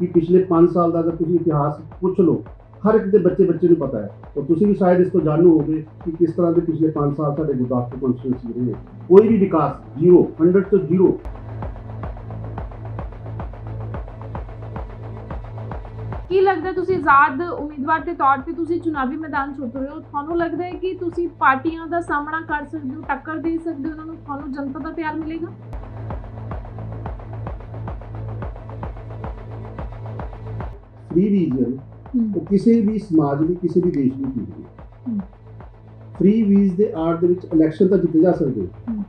ਕਿ ਪਿਛਲੇ 5 ਸਾਲ ਦਾ ਅਗਰ ਤੁਸੀਂ ਇਤਿਹਾਸ ਪੁੱਛ ਲਓ, ਹਰ ਇੱਕ ਦੇ ਬੱਚੇ ਬੱਚੇ ਨੂੰ ਪਤਾ ਹੈ। ਔਰ ਤੁਸੀਂ ਵੀ ਸ਼ਾਇਦ ਇਸ ਤੋਂ ਜਾਣੂ ਹੋਗੇ ਕਿ ਕਿਸ ਤਰ੍ਹਾਂ ਦੇ ਪਿਛਲੇ 5 ਸਾਲ ਸਾਡੇ ਗੁਰਦਾਸਪੁਰ ਕਨਸਟੀਟਿਊਂਸੀ ਰਹੇ ਕੋਈ ਵੀ ਵਿਕਾਸ, ਜ਼ੀਰੋ 100 ਤੋਂ ਜ਼ੀਰੋ। ਕੀ ਲੱਗਦਾ ਤੁਸੀਂ ਆਜ਼ਾਦ ਉਮੀਦਵਾਰ ਦੇ ਤੌਰ ਤੇ ਤੁਸੀਂ ਚੁਣਾਵੀ ਮੈਦਾਨ 'ਚ ਰਹੇ ਹੋ? ਤੁਹਾਨੂੰ ਲੱਗਦਾ ਹੈ ਕਿ ਤੁਸੀਂ ਪਾਰਟੀਆਂ ਦਾ ਸਾਹਮਣਾ ਕਰ ਸਕਦੇ ਹੋ, ਟੱਕਰ ਦੇ ਸਕਦੇ ਹੋ, ਉਹਨਾਂ ਨੂੰ ਤੁਹਾਨੂੰ ਜਨਤਾ ਦਾ ਪਿਆਰ ਮਿਲੇਗਾ? ਫ੍ਰੀ ਵੀਜ਼ਨ ਉਹ ਕਿਸੇ ਵੀ ਸਮਾਜ ਲਈ ਕਿਸੇ ਵੀ ਦੇਸ਼ ਦੀ ਚੀਜ਼ ਹਮ। ਨਹੀਂ ਫ੍ਰੀ ਵੀਜ਼ ਦੇ ਆੜ ਦੇ ਵਿੱਚ ਇਲੈਕਸ਼ਨ ਤਾਂ ਜਿੱਤੇ ਜਾ ਸਕਦੇ ਹਮ।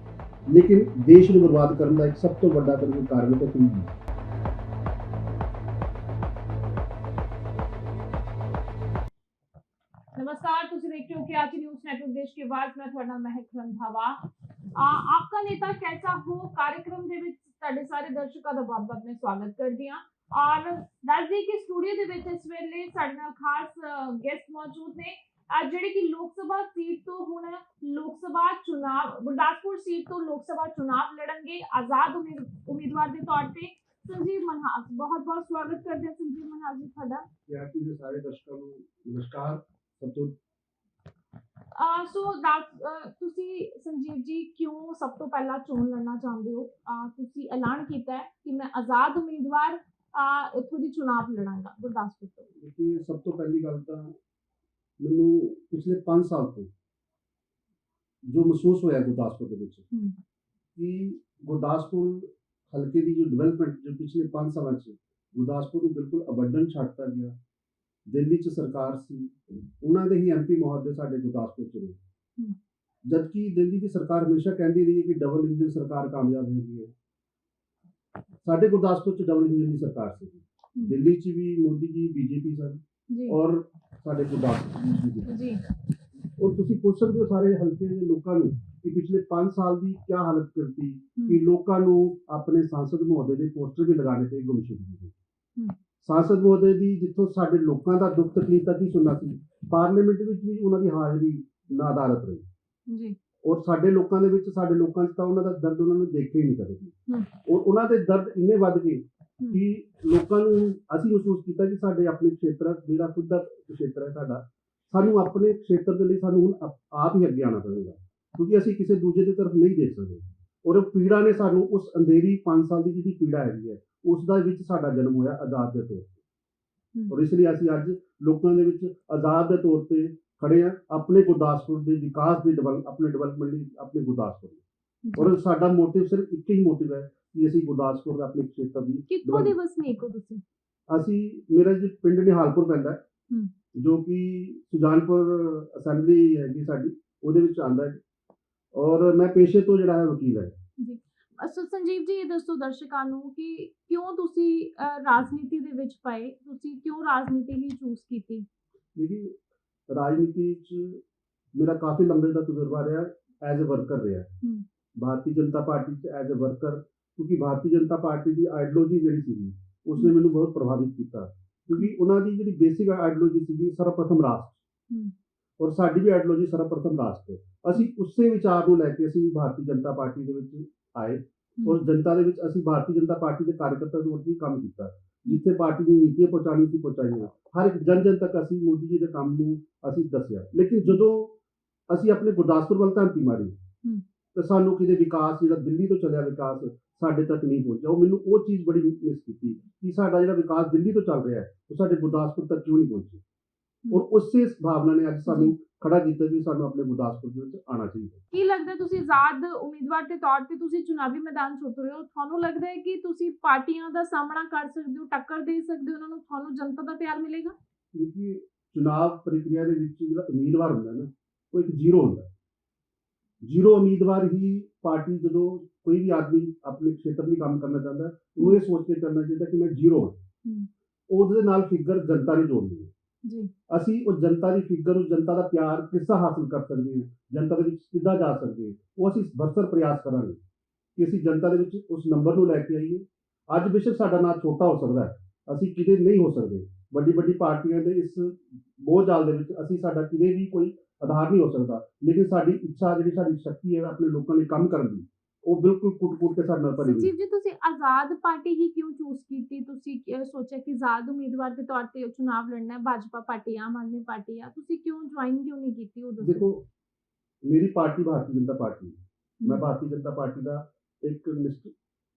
ਲੇਕਿਨ ਦੇਸ਼ ਨੂੰ ਬਰਬਾਦ ਕਰਨ ਦਾ ਇੱਕ ਸਭ ਤੋਂ ਵੱਡਾ ਕਾਰਨ ਕਾਰਨ ਹੈ ਫ੍ਰੀ ਵੀਜ਼ नमस्कार ਤੁਸੀਂ ਦੇਖ ਰਹੇ ਹੋ ਕਿ आज न्यूज नेटवर्क देश की आवाज ਮੈਂ ਤੁਹਾਡਾ ਮਹਿਕ ਰੰਧਾਵਾ ਆ ਆਪਕਾ ਨੇਤਾ ਕੈਸਾ ਹੋ ਕਾਰਜਕ੍ਰਮ ਦੇ ਵਿੱਚ ਤੁਹਾਡੇ ਸਾਰੇ ਦਰਸ਼ਕਾਂ ਦਾ ਬਹੁਤ-ਬਹੁਤ ਮੈਂ ਸਵਾਗਤ ਕਰਦੀ ਹਾਂ ਔਰ ਦੱਸਦੀ ਕਿ ਸਟੂਡੀਓ ਦੇ ਵਿੱਚ ਇਸ ਵੇਲੇ ਸਾਡੇ ਨਾਲ ਖਾਸ ਗੈਸਟ ਮੌਜੂਦ ਨੇ ਅੱਜ ਜਿਹੜੀ ਕਿ ਲੋਕ ਸਭਾ ਸੀਟ ਤੋਂ ਹੁਣ ਲੋਕ ਸਭਾ ਚੁਣਾਵ ਗੁਰਦਾਸਪੁਰ ਸੀਟ ਤੋਂ ਲੋਕ ਸਭਾ ਚੁਣਾਵ ਲੜਨਗੇ ਆਜ਼ਾਦ ਉਮੀਦ- ਉਮੀਦਵਾਰ ਦੇ ਤੌਰ ਤੇ ਸੰਜੀਵ ਮਨਹਾਸ ਬਹੁਤ-ਬਹੁਤ ਸਵਾਗਤ ਕਰਦੇ ਹਾਂ ਸੰਜੀਵ ਮਨਹਾਸ ਜੀ ਤੁਹਾਡਾ ਯਾਤੀ ਦੇ ਸਾਰੇ ਦਰਸ਼ਕਾਂ ਨੂੰ ਨਮਸਕਾਰ ਸਭ ਤੋਂ ਅਹ ਸੋ ਦੱਸ- ਅਹ ਤੁਸੀਂ ਸੰਜੀਵ ਜੀ ਕਿਉਂ ਸਭ ਤੋਂ ਪਹਿਲਾਂ ਚੋਣ ਲੜਨਾ ਚਾਹੁੰਦੇ ਹੋ ਅਹ ਤੁਸੀਂ ਐਲਾਨ ਕੀਤਾ ਹੈ ਕਿ ਮੈਂ ਆਜ਼ਾਦ ਉਮੀਦਵਾਰ ਅਹ ਇੱਥੋਂ ਦੀ ਚੁਣਾਵ ਲੜਾਂਗਾ ਗੁਰਦਾਸਪੁਰ ਤੋਂ ਦੇਖिए ਸਭ ਤੋਂ ਪਹਿਲੀ ਗੱਲ ਤਾਂ ਮੈਨੂੰ ਪਿਛਲੇ 5 ਸਾਲ ਤੋਂ ਜੋ ਮਹਿਸੂਸ ਹੋਇਆ ਗੁਰਦਾਸਪੁਰ ਦੇ ਵਿੱਚ। ਕਿ ਗੁਰਦਾਸਪੁਰ ਹਲਕੇ ਦੀ ਜੋ ਡਿਵੈਲਪਮੈਂਟ ਜੋ ਪਿਛਲੇ 5 ਸਾਲਾਂ 'ਚ ਗੁਰਦਾਸਪੁਰ ਨੂੰ ਬਿਲਕੁਲ ਅਬੰਡਨ ਛੱਡਤਾ ਗਿਆ ਦਿੱਲੀ 'ਚ ਸਰਕਾਰ ਸੀ ਉਹਨਾਂ ਦੇ ਹੀ ਐਮਪੀ ਮਹੋਦੇ ਸਾਡੇ ਗੁਰਦਾਸਪੁਰ 'ਚ ਰਹੇ। ਜਦਕਿ ਦਿੱਲੀ ਦੀ ਸਰਕਾਰ ਹਮੇਸ਼ਾ ਕਹਿੰਦੀ ਰਹੀ ਹੈ ਕਿ ਡਬਲ ਇੰਜਨ ਸਰਕਾਰ ਕਾਮਯਾਬ ਹੈਗੀ ਹੈ ਸਾਡੇ ਗੁਰਦਾਸਪੁਰ 'ਚ ਡਬਲ ਇੰਜਨ ਦੀ ਸਰਕਾਰ ਸੀ ਦਿੱਲੀ 'ਚ ਵੀ ਮੋਦੀ ਜੀ ਬੀਜੇਪੀ ਸਨ। ਜੀ। ਔਰ ਸਾਡੇ ਗੁਰਦਾਸਪੁਰ ਜੀ। ਔਰ ਤੁਸੀਂ ਪੁੱਛ ਸਕਦੇ ਹੋ ਸਾਰੇ ਹਲਕੇ ਦੇ ਲੋਕਾਂ ਨੂੰ ਕਿ ਪਿਛਲੇ 5 ਸਾਲ ਦੀ ਕੀ ਹਾਲਤ ਕਰਤੀ ਕਿ ਲੋਕਾਂ ਨੂੰ ਆਪਣੇ ਸੰਸਦ ਮਹੋਦੇ ਦੇ ਪੋਸਟਰ ਵੀ ਲਗਾਉਣੇ ਤੇ ਗੁੰਮਸ਼ੁਦਗੀ ਹੋਈ। ਸੰਸਦ ਮਹੋਦੇ ਦੀ ਜਿੱਥੋਂ ਸਾਡੇ ਲੋਕਾਂ ਦਾ ਦੁੱਖ ਤਕਲੀਫ ਤੱਕ ਹੀ ਸੁਣਨਾ ਸੀ ਪਾਰਲੀਮੈਂਟ ਵਿੱਚ ਵੀ ਉਹਨਾਂ ਦੀ ਹਾਜ਼ਰੀ ਨਾ ਅਦਾਲਤ ਰਹੀ। ਜੀ। ਔਰ ਸਾਡੇ ਲੋਕਾਂ ਦੇ ਵਿੱਚ ਸਾਡੇ ਲੋਕਾਂ 'ਚ ਤਾਂ ਉਹਨਾਂ ਦਾ ਦਰਦ ਉਹਨਾਂ ਨੂੰ ਦੇਖਿਆ ਹੀ ਨਹੀਂ ਕਦੇ ਵੀ। ਔਰ ਉਹਨਾਂ ਦੇ ਦਰਦ ਇੰਨੇ ਵੱਧ ਗਏ। ਕਿ ਲੋਕਾਂ ਨੂੰ ਅਸੀਂ ਮਹਿਸੂਸ ਕੀਤਾ ਕਿ ਸਾਡੇ ਆਪਣੇ ਖੇਤਰ ਜਿਹੜਾ ਖੁਦ ਦਾ ਖੇਤਰ ਹੈ ਸਾਡਾ ਸਾਨੂੰ ਆਪਣੇ ਖੇਤਰ ਦੇ ਲਈ ਸਾਨੂੰ ਹੁਣ ਆਪ- ਹੀ ਅੱਗੇ ਆਉਣਾ ਪਵੇਗਾ ਕਿਉਂਕਿ ਅਸੀਂ ਕਿਸੇ ਦੂਜੇ ਦੀ ਤਰਫ ਨਹੀਂ ਦੇਖ ਸਕਦੇ ਔਰ ਪੀੜਾ ਨੇ ਸਾਨੂੰ ਉਸ ਅੰਧੇਰੀ 5 ਸਾਲ ਦੀ ਜਿਹੜੀ ਪੀੜਾ ਹੈਗੀ ਹੈ ਉਸ ਦਾ ਵਿੱਚ ਸਾਡਾ ਜਨਮ ਹੋਇਆ ਆਜ਼ਾਦ ਦੇ ਤੌਰ ਤੇ। ਔਰ ਇਸ ਲਈ ਅਸੀਂ ਅੱਜ ਲੋਕਾਂ ਦੇ ਵਿੱਚ ਆਜ਼ਾਦ ਦੇ ਤੌਰ ਤੇ ਖੜੇ ਆ ਆਪਣੇ ਗੁਰਦਾਸਪੁਰ ਦੇ ਵਿਕਾਸ ਦੇ ਡਿਵੈਲਪ ਆਪਣੇ ਡਿਵੈਲਪਮੈਂਟ ਲਈ ਆਪਣੇ ਗੁਰਦਾਸਪੁਰ ਔਰ ਸਾਡਾ ਮੋਟਿਵ ਸਿਰਫ ਇੱਕ ਹੀ ਮੋਟਿਵ ਹੈ ਕਿ ਅਸੀਂ ਗੁਰਦਾਸਪੁਰ ਦਾ ਆਪਣੇ ਖੇਤਰ ਦੀ ਕਿੱਥੋਂ ਦੇ ਵਸਨੀਕ ਹੋ ਤੁਸੀਂ? ਅਸੀਂ ਮੇਰਾ ਜੀ ਪਿੰਡ ਨਿਹਾਲਪੁਰ ਪੈਂਦਾ ਹੈ। ਜੋ ਕਿ ਸੁਜਾਨਪੁਰ ਅਸੈਂਬਲੀ ਹੈਗੀ ਸਾਡੀ ਉਹਦੇ ਵਿੱਚ ਆਂਦਾ ਹੈ। ਔਰ ਮੈਂ ਪੇਸ਼ੇ ਤੋਂ ਜਿਹੜਾ ਹੈ ਵਕੀਲ ਹੈ। ਸੋ ਸੰਜੀਵ ਜੀ ਇਹ ਦੱਸੋ ਦਰਸ਼ਕਾਂ ਨੂੰ ਕਿ ਕਿਉਂ ਤੁਸੀਂ ਰਾਜਨੀਤੀ ਦੇ ਵਿੱਚ ਪਏ? ਤੁਸੀਂ ਕਿਉਂ ਰਾਜਨੀਤੀ ਹੀ ਚੂਜ਼ ਕੀਤੀ? ਦੇਖੀ ਰਾਜਨੀਤੀ 'ਚ ਮੇਰਾ ਕਾਫੀ ਲੰਬੇ ਦਾ ਤਜਰਬਾ ਰਿਹਾ ਐਜ਼ ਅ ਵਰਕਰ ਰਿਹਾ। ਭਾਰਤੀ ਜਨਤਾ ਪਾਰਟੀ 'ਚ ਐਜ਼ ਅ ਵਰਕਰ ਕਿਉਂਕਿ ਭਾਰਤੀ ਜਨਤਾ ਪਾਰਟੀ ਦੀ ਆਈਡੀਓਲੋਜੀ ਜਿਹੜੀ ਸੀਗੀ ਉਸਨੇ ਮੈਨੂੰ ਬਹੁਤ ਪ੍ਰਭਾਵਿਤ ਕੀਤਾ। ਕਿਉਂਕਿ ਉਹਨਾਂ ਦੀ ਜਿਹੜੀ ਬੇਸਿਕ ਆਈਡੀਓਲੋਜੀ ਸੀਗੀ ਸਰਵਪ੍ਰਥਮ ਰਾਸ਼ਟਰ। ਔਰ ਸਾਡੀ ਵੀ ਆਈਡੀਓਲੋਜੀ ਸਰਵਪ੍ਰਥਮ ਰਾਸ਼ਟਰ ਅਸੀਂ ਉਸੇ ਵਿਚਾਰ ਨੂੰ ਲੈ ਕੇ ਅਸੀਂ ਭਾਰਤੀ ਜਨਤਾ ਪਾਰਟੀ ਦੇ ਵਿੱਚ ਆਏ। ਔਰ ਜਨਤਾ ਦੇ ਵਿੱਚ ਅਸੀਂ ਭਾਰਤੀ ਜਨਤਾ ਪਾਰਟੀ ਦੇ ਕਾਰਜਕਰਤਾ ਦੇ ਵਜੋਂ ਵੀ ਕੰਮ ਕੀਤਾ। ਜਿੱਥੇ ਪਾਰਟੀ ਦੀ ਨੀਤੀਆਂ ਪਹੁੰਚਾਉਣੀ ਸੀ ਪਹੁੰਚਾਈਆਂ। ਹਰ ਇੱਕ ਜਨ ਜਨ ਤੱਕ ਅਸੀਂ ਮੋਦੀ ਜੀ ਦੇ ਕੰਮ ਨੂੰ ਅਸੀਂ ਦੱਸਿਆ। ਲੇਕਿਨ ਜਦੋਂ ਅਸੀਂ ਆਪਣੇ ਗੁਰਦਾਸਪੁਰ ਵੱਲ ਧਾਂਤੀ ਮਾਰੀ ਤਾਂ ਸਾਨੂੰ ਕਿਤੇ ਵਿਕਾਸ ਜਿਹੜਾ ਦਿੱਲੀ ਤੋਂ ਚੱਲਿਆ ਵਿਕਾਸ ਸਾਡੇ ਤੱਕ ਨਹੀਂ ਪਹੁੰਚਿਆ। ਉਹ ਮੈਨੂੰ ਉਹ ਚੀਜ਼ ਬੜੀ ਮਿਸ ਕੀਤੀ ਕਿ ਸਾਡਾ ਜਿਹੜਾ ਵਿਕਾਸ ਦਿੱਲੀ ਤੋਂ ਚੱਲ ਰਿਹਾ ਹੈ ਉਹ ਸਾਡੇ ਗੁਰਦਾਸਪੁਰ ਤੱਕ ਕਿਉਂ ਨਹੀਂ ਪਹੁੰਚਿਆ? ਔਰ ਉਸੇ ਭਾਵਨਾ ਨੇ ਅੱਜ ਸਾਨੂੰ ਖੜਾ ਕੀਤਾ ਵੀ ਸਾਨੂੰ ਆਪਣੇ ਗੁਰਦਾਸਪੁਰ ਦੇ ਵਿੱਚ ਆਉਣਾ ਚਾਹੀਦਾ ਕੀ ਲੱਗਦਾ ਤੁਸੀਂ ਆਜ਼ਾਦ ਉਮੀਦਵਾਰ ਦੇ ਤੌਰ ਤੇ ਤੁਸੀਂ ਚੁਣਾਵੀ ਮੈਦਾਨ 'ਚ ਉਤਰੇ ਹੋ? ਤੁਹਾਨੂੰ ਲੱਗਦਾ ਹੈ ਕਿ ਤੁਸੀਂ ਪਾਰਟੀਆਂ ਦਾ ਸਾਹਮਣਾ ਕਰ ਸਕਦੇ ਹੋ ਟੱਕਰ ਦੇ ਸਕਦੇ ਹੋ? ਉਹਨਾਂ ਨੂੰ ਤੁਹਾਨੂੰ ਜਨਤਾ ਦਾ ਪਿਆਰ ਮਿਲੇਗਾ? ਕਿਉਂਕਿ ਚੁਣਾਵ ਪ੍ਰਕਿਰਿਆ ਦੇ ਵਿੱਚ ਜਿਹੜਾ ਉਮੀਦਵਾਰ ਹੁੰਦਾ ਨਾ ਉਹ ਇੱਕ ਜ਼ੀਰੋ ਹੁੰਦਾ ਜ਼ੀਰੋ ਉਮੀਦਵਾਰ ਹੀ ਪਾਰਟੀ ਜਦੋਂ ਕੋਈ ਵੀ ਆਦਮੀ ਆਪਣੇ ਖੇਤਰ ਲਈ ਕੰਮ ਕਰਨਾ ਚਾਹੁੰਦਾ ਹੈ, ਉਹਨੂੰ ਇਹ ਸੋਚ ਕੇ ਕਰਨਾ ਚਾਹੀਦਾ ਕਿ ਮੈਂ ਜ਼ੀਰੋ ਹਾਂ। ਉਹਦੇ ਨਾਲ ਫਿਗਰ ਜਨਤਾ ਨੇ ਜੋੜਨੀ ਹੈ। ਜੀ। ਅਸੀਂ ਉਹ ਜਨਤਾ ਦੀ ਫਿਕਰ, ਉਸ ਜਨਤਾ ਦਾ ਪਿਆਰ ਕਿੱਦਾਂ ਹਾਸਲ ਕਰ ਸਕਦੇ ਹਾਂ? ਜਨਤਾ ਦੇ ਵਿੱਚ ਕਿੱਦਾਂ ਜਾ ਸਕਦੇ ਹਾਂ? ਉਹ ਅਸੀਂ ਬਰਸਰ ਪ੍ਰਯਾਸ ਕਰਾਂਗੇ ਕਿ ਅਸੀਂ ਜਨਤਾ ਦੇ ਵਿੱਚ ਉਸ ਨੰਬਰ ਨੂੰ ਲੈ ਕੇ ਆਈਏ। ਅੱਜ ਬੇਸ਼ੱਕ ਸਾਡਾ ਨਾਂ ਛੋਟਾ ਹੋ ਸਕਦਾ ਹੈ। ਅਸੀਂ ਕਿਤੇ ਨਹੀਂ ਹੋ ਸਕਦੇ। ਵੱਡੀ ਵੱਡੀ ਪਾਰਟੀਆਂ ਦੇ ਇਸ ਬੋਝਾਲ ਦੇ ਵਿੱਚ ਅਸੀਂ ਸਾਡਾ ਕਿਤੇ ਵੀ ਕੋਈ ਆਧਾਰ ਨਹੀਂ ਹੋ ਸਕਦਾ। ਲੇਕਿਨ ਸਾਡੀ ਇੱਛਾ, ਜਿਹੜੀ ਸਾਡੀ ਸ਼ਕਤੀ ਹੈ, ਆਪਣੇ ਲੋਕਾਂ ਲਈ ਕੰਮ ਕਰਨ ਦੀ। ਉਹ ਬਿਲਕੁਲ ਕੁੱਟ-ਕੁੱਟ ਕੇ ਸਾਡੇ ਨਾਲ ਭਰੀ ਹੋਈ ਸੰਜੀਵ ਜੀ ਤੁਸੀਂ ਆਜ਼ਾਦ ਪਾਰਟੀ ਹੀ ਕਿਉਂ ਚੂਜ਼ ਕੀਤੀ ਤੁਸੀਂ ਅਹ, ਸੋਚਿਆ ਕਿ ਆਜ਼ਾਦ ਉਮੀਦਵਾਰ ਦੇ ਤੌਰ ਤੇ ਚੁਣਾਵ ਲੜਨਾ ਹੈ ਭਾਜਪਾ ਪਾਰਟੀ ਆਮ ਆਦਮੀ ਪਾਰਟੀ ਆ ਤੁਸੀਂ ਕਿਉਂ ਜੁਆਇਨ ਕਿਉਂ ਨਹੀਂ ਕੀਤੀ ਉਹ ਦੱਸੋ ਦੇਖੋ ਮੇਰੀ ਪਾਰਟੀ ਭਾਰਤੀ ਜਨਤਾ ਪਾਰਟੀ ਹੈ। ਮੈਂ ਹਮ, ਭਾਰਤੀ ਜਨਤਾ ਪਾਰਟੀ ਦਾ ਇੱਕ ਨਿਸ਼ਟ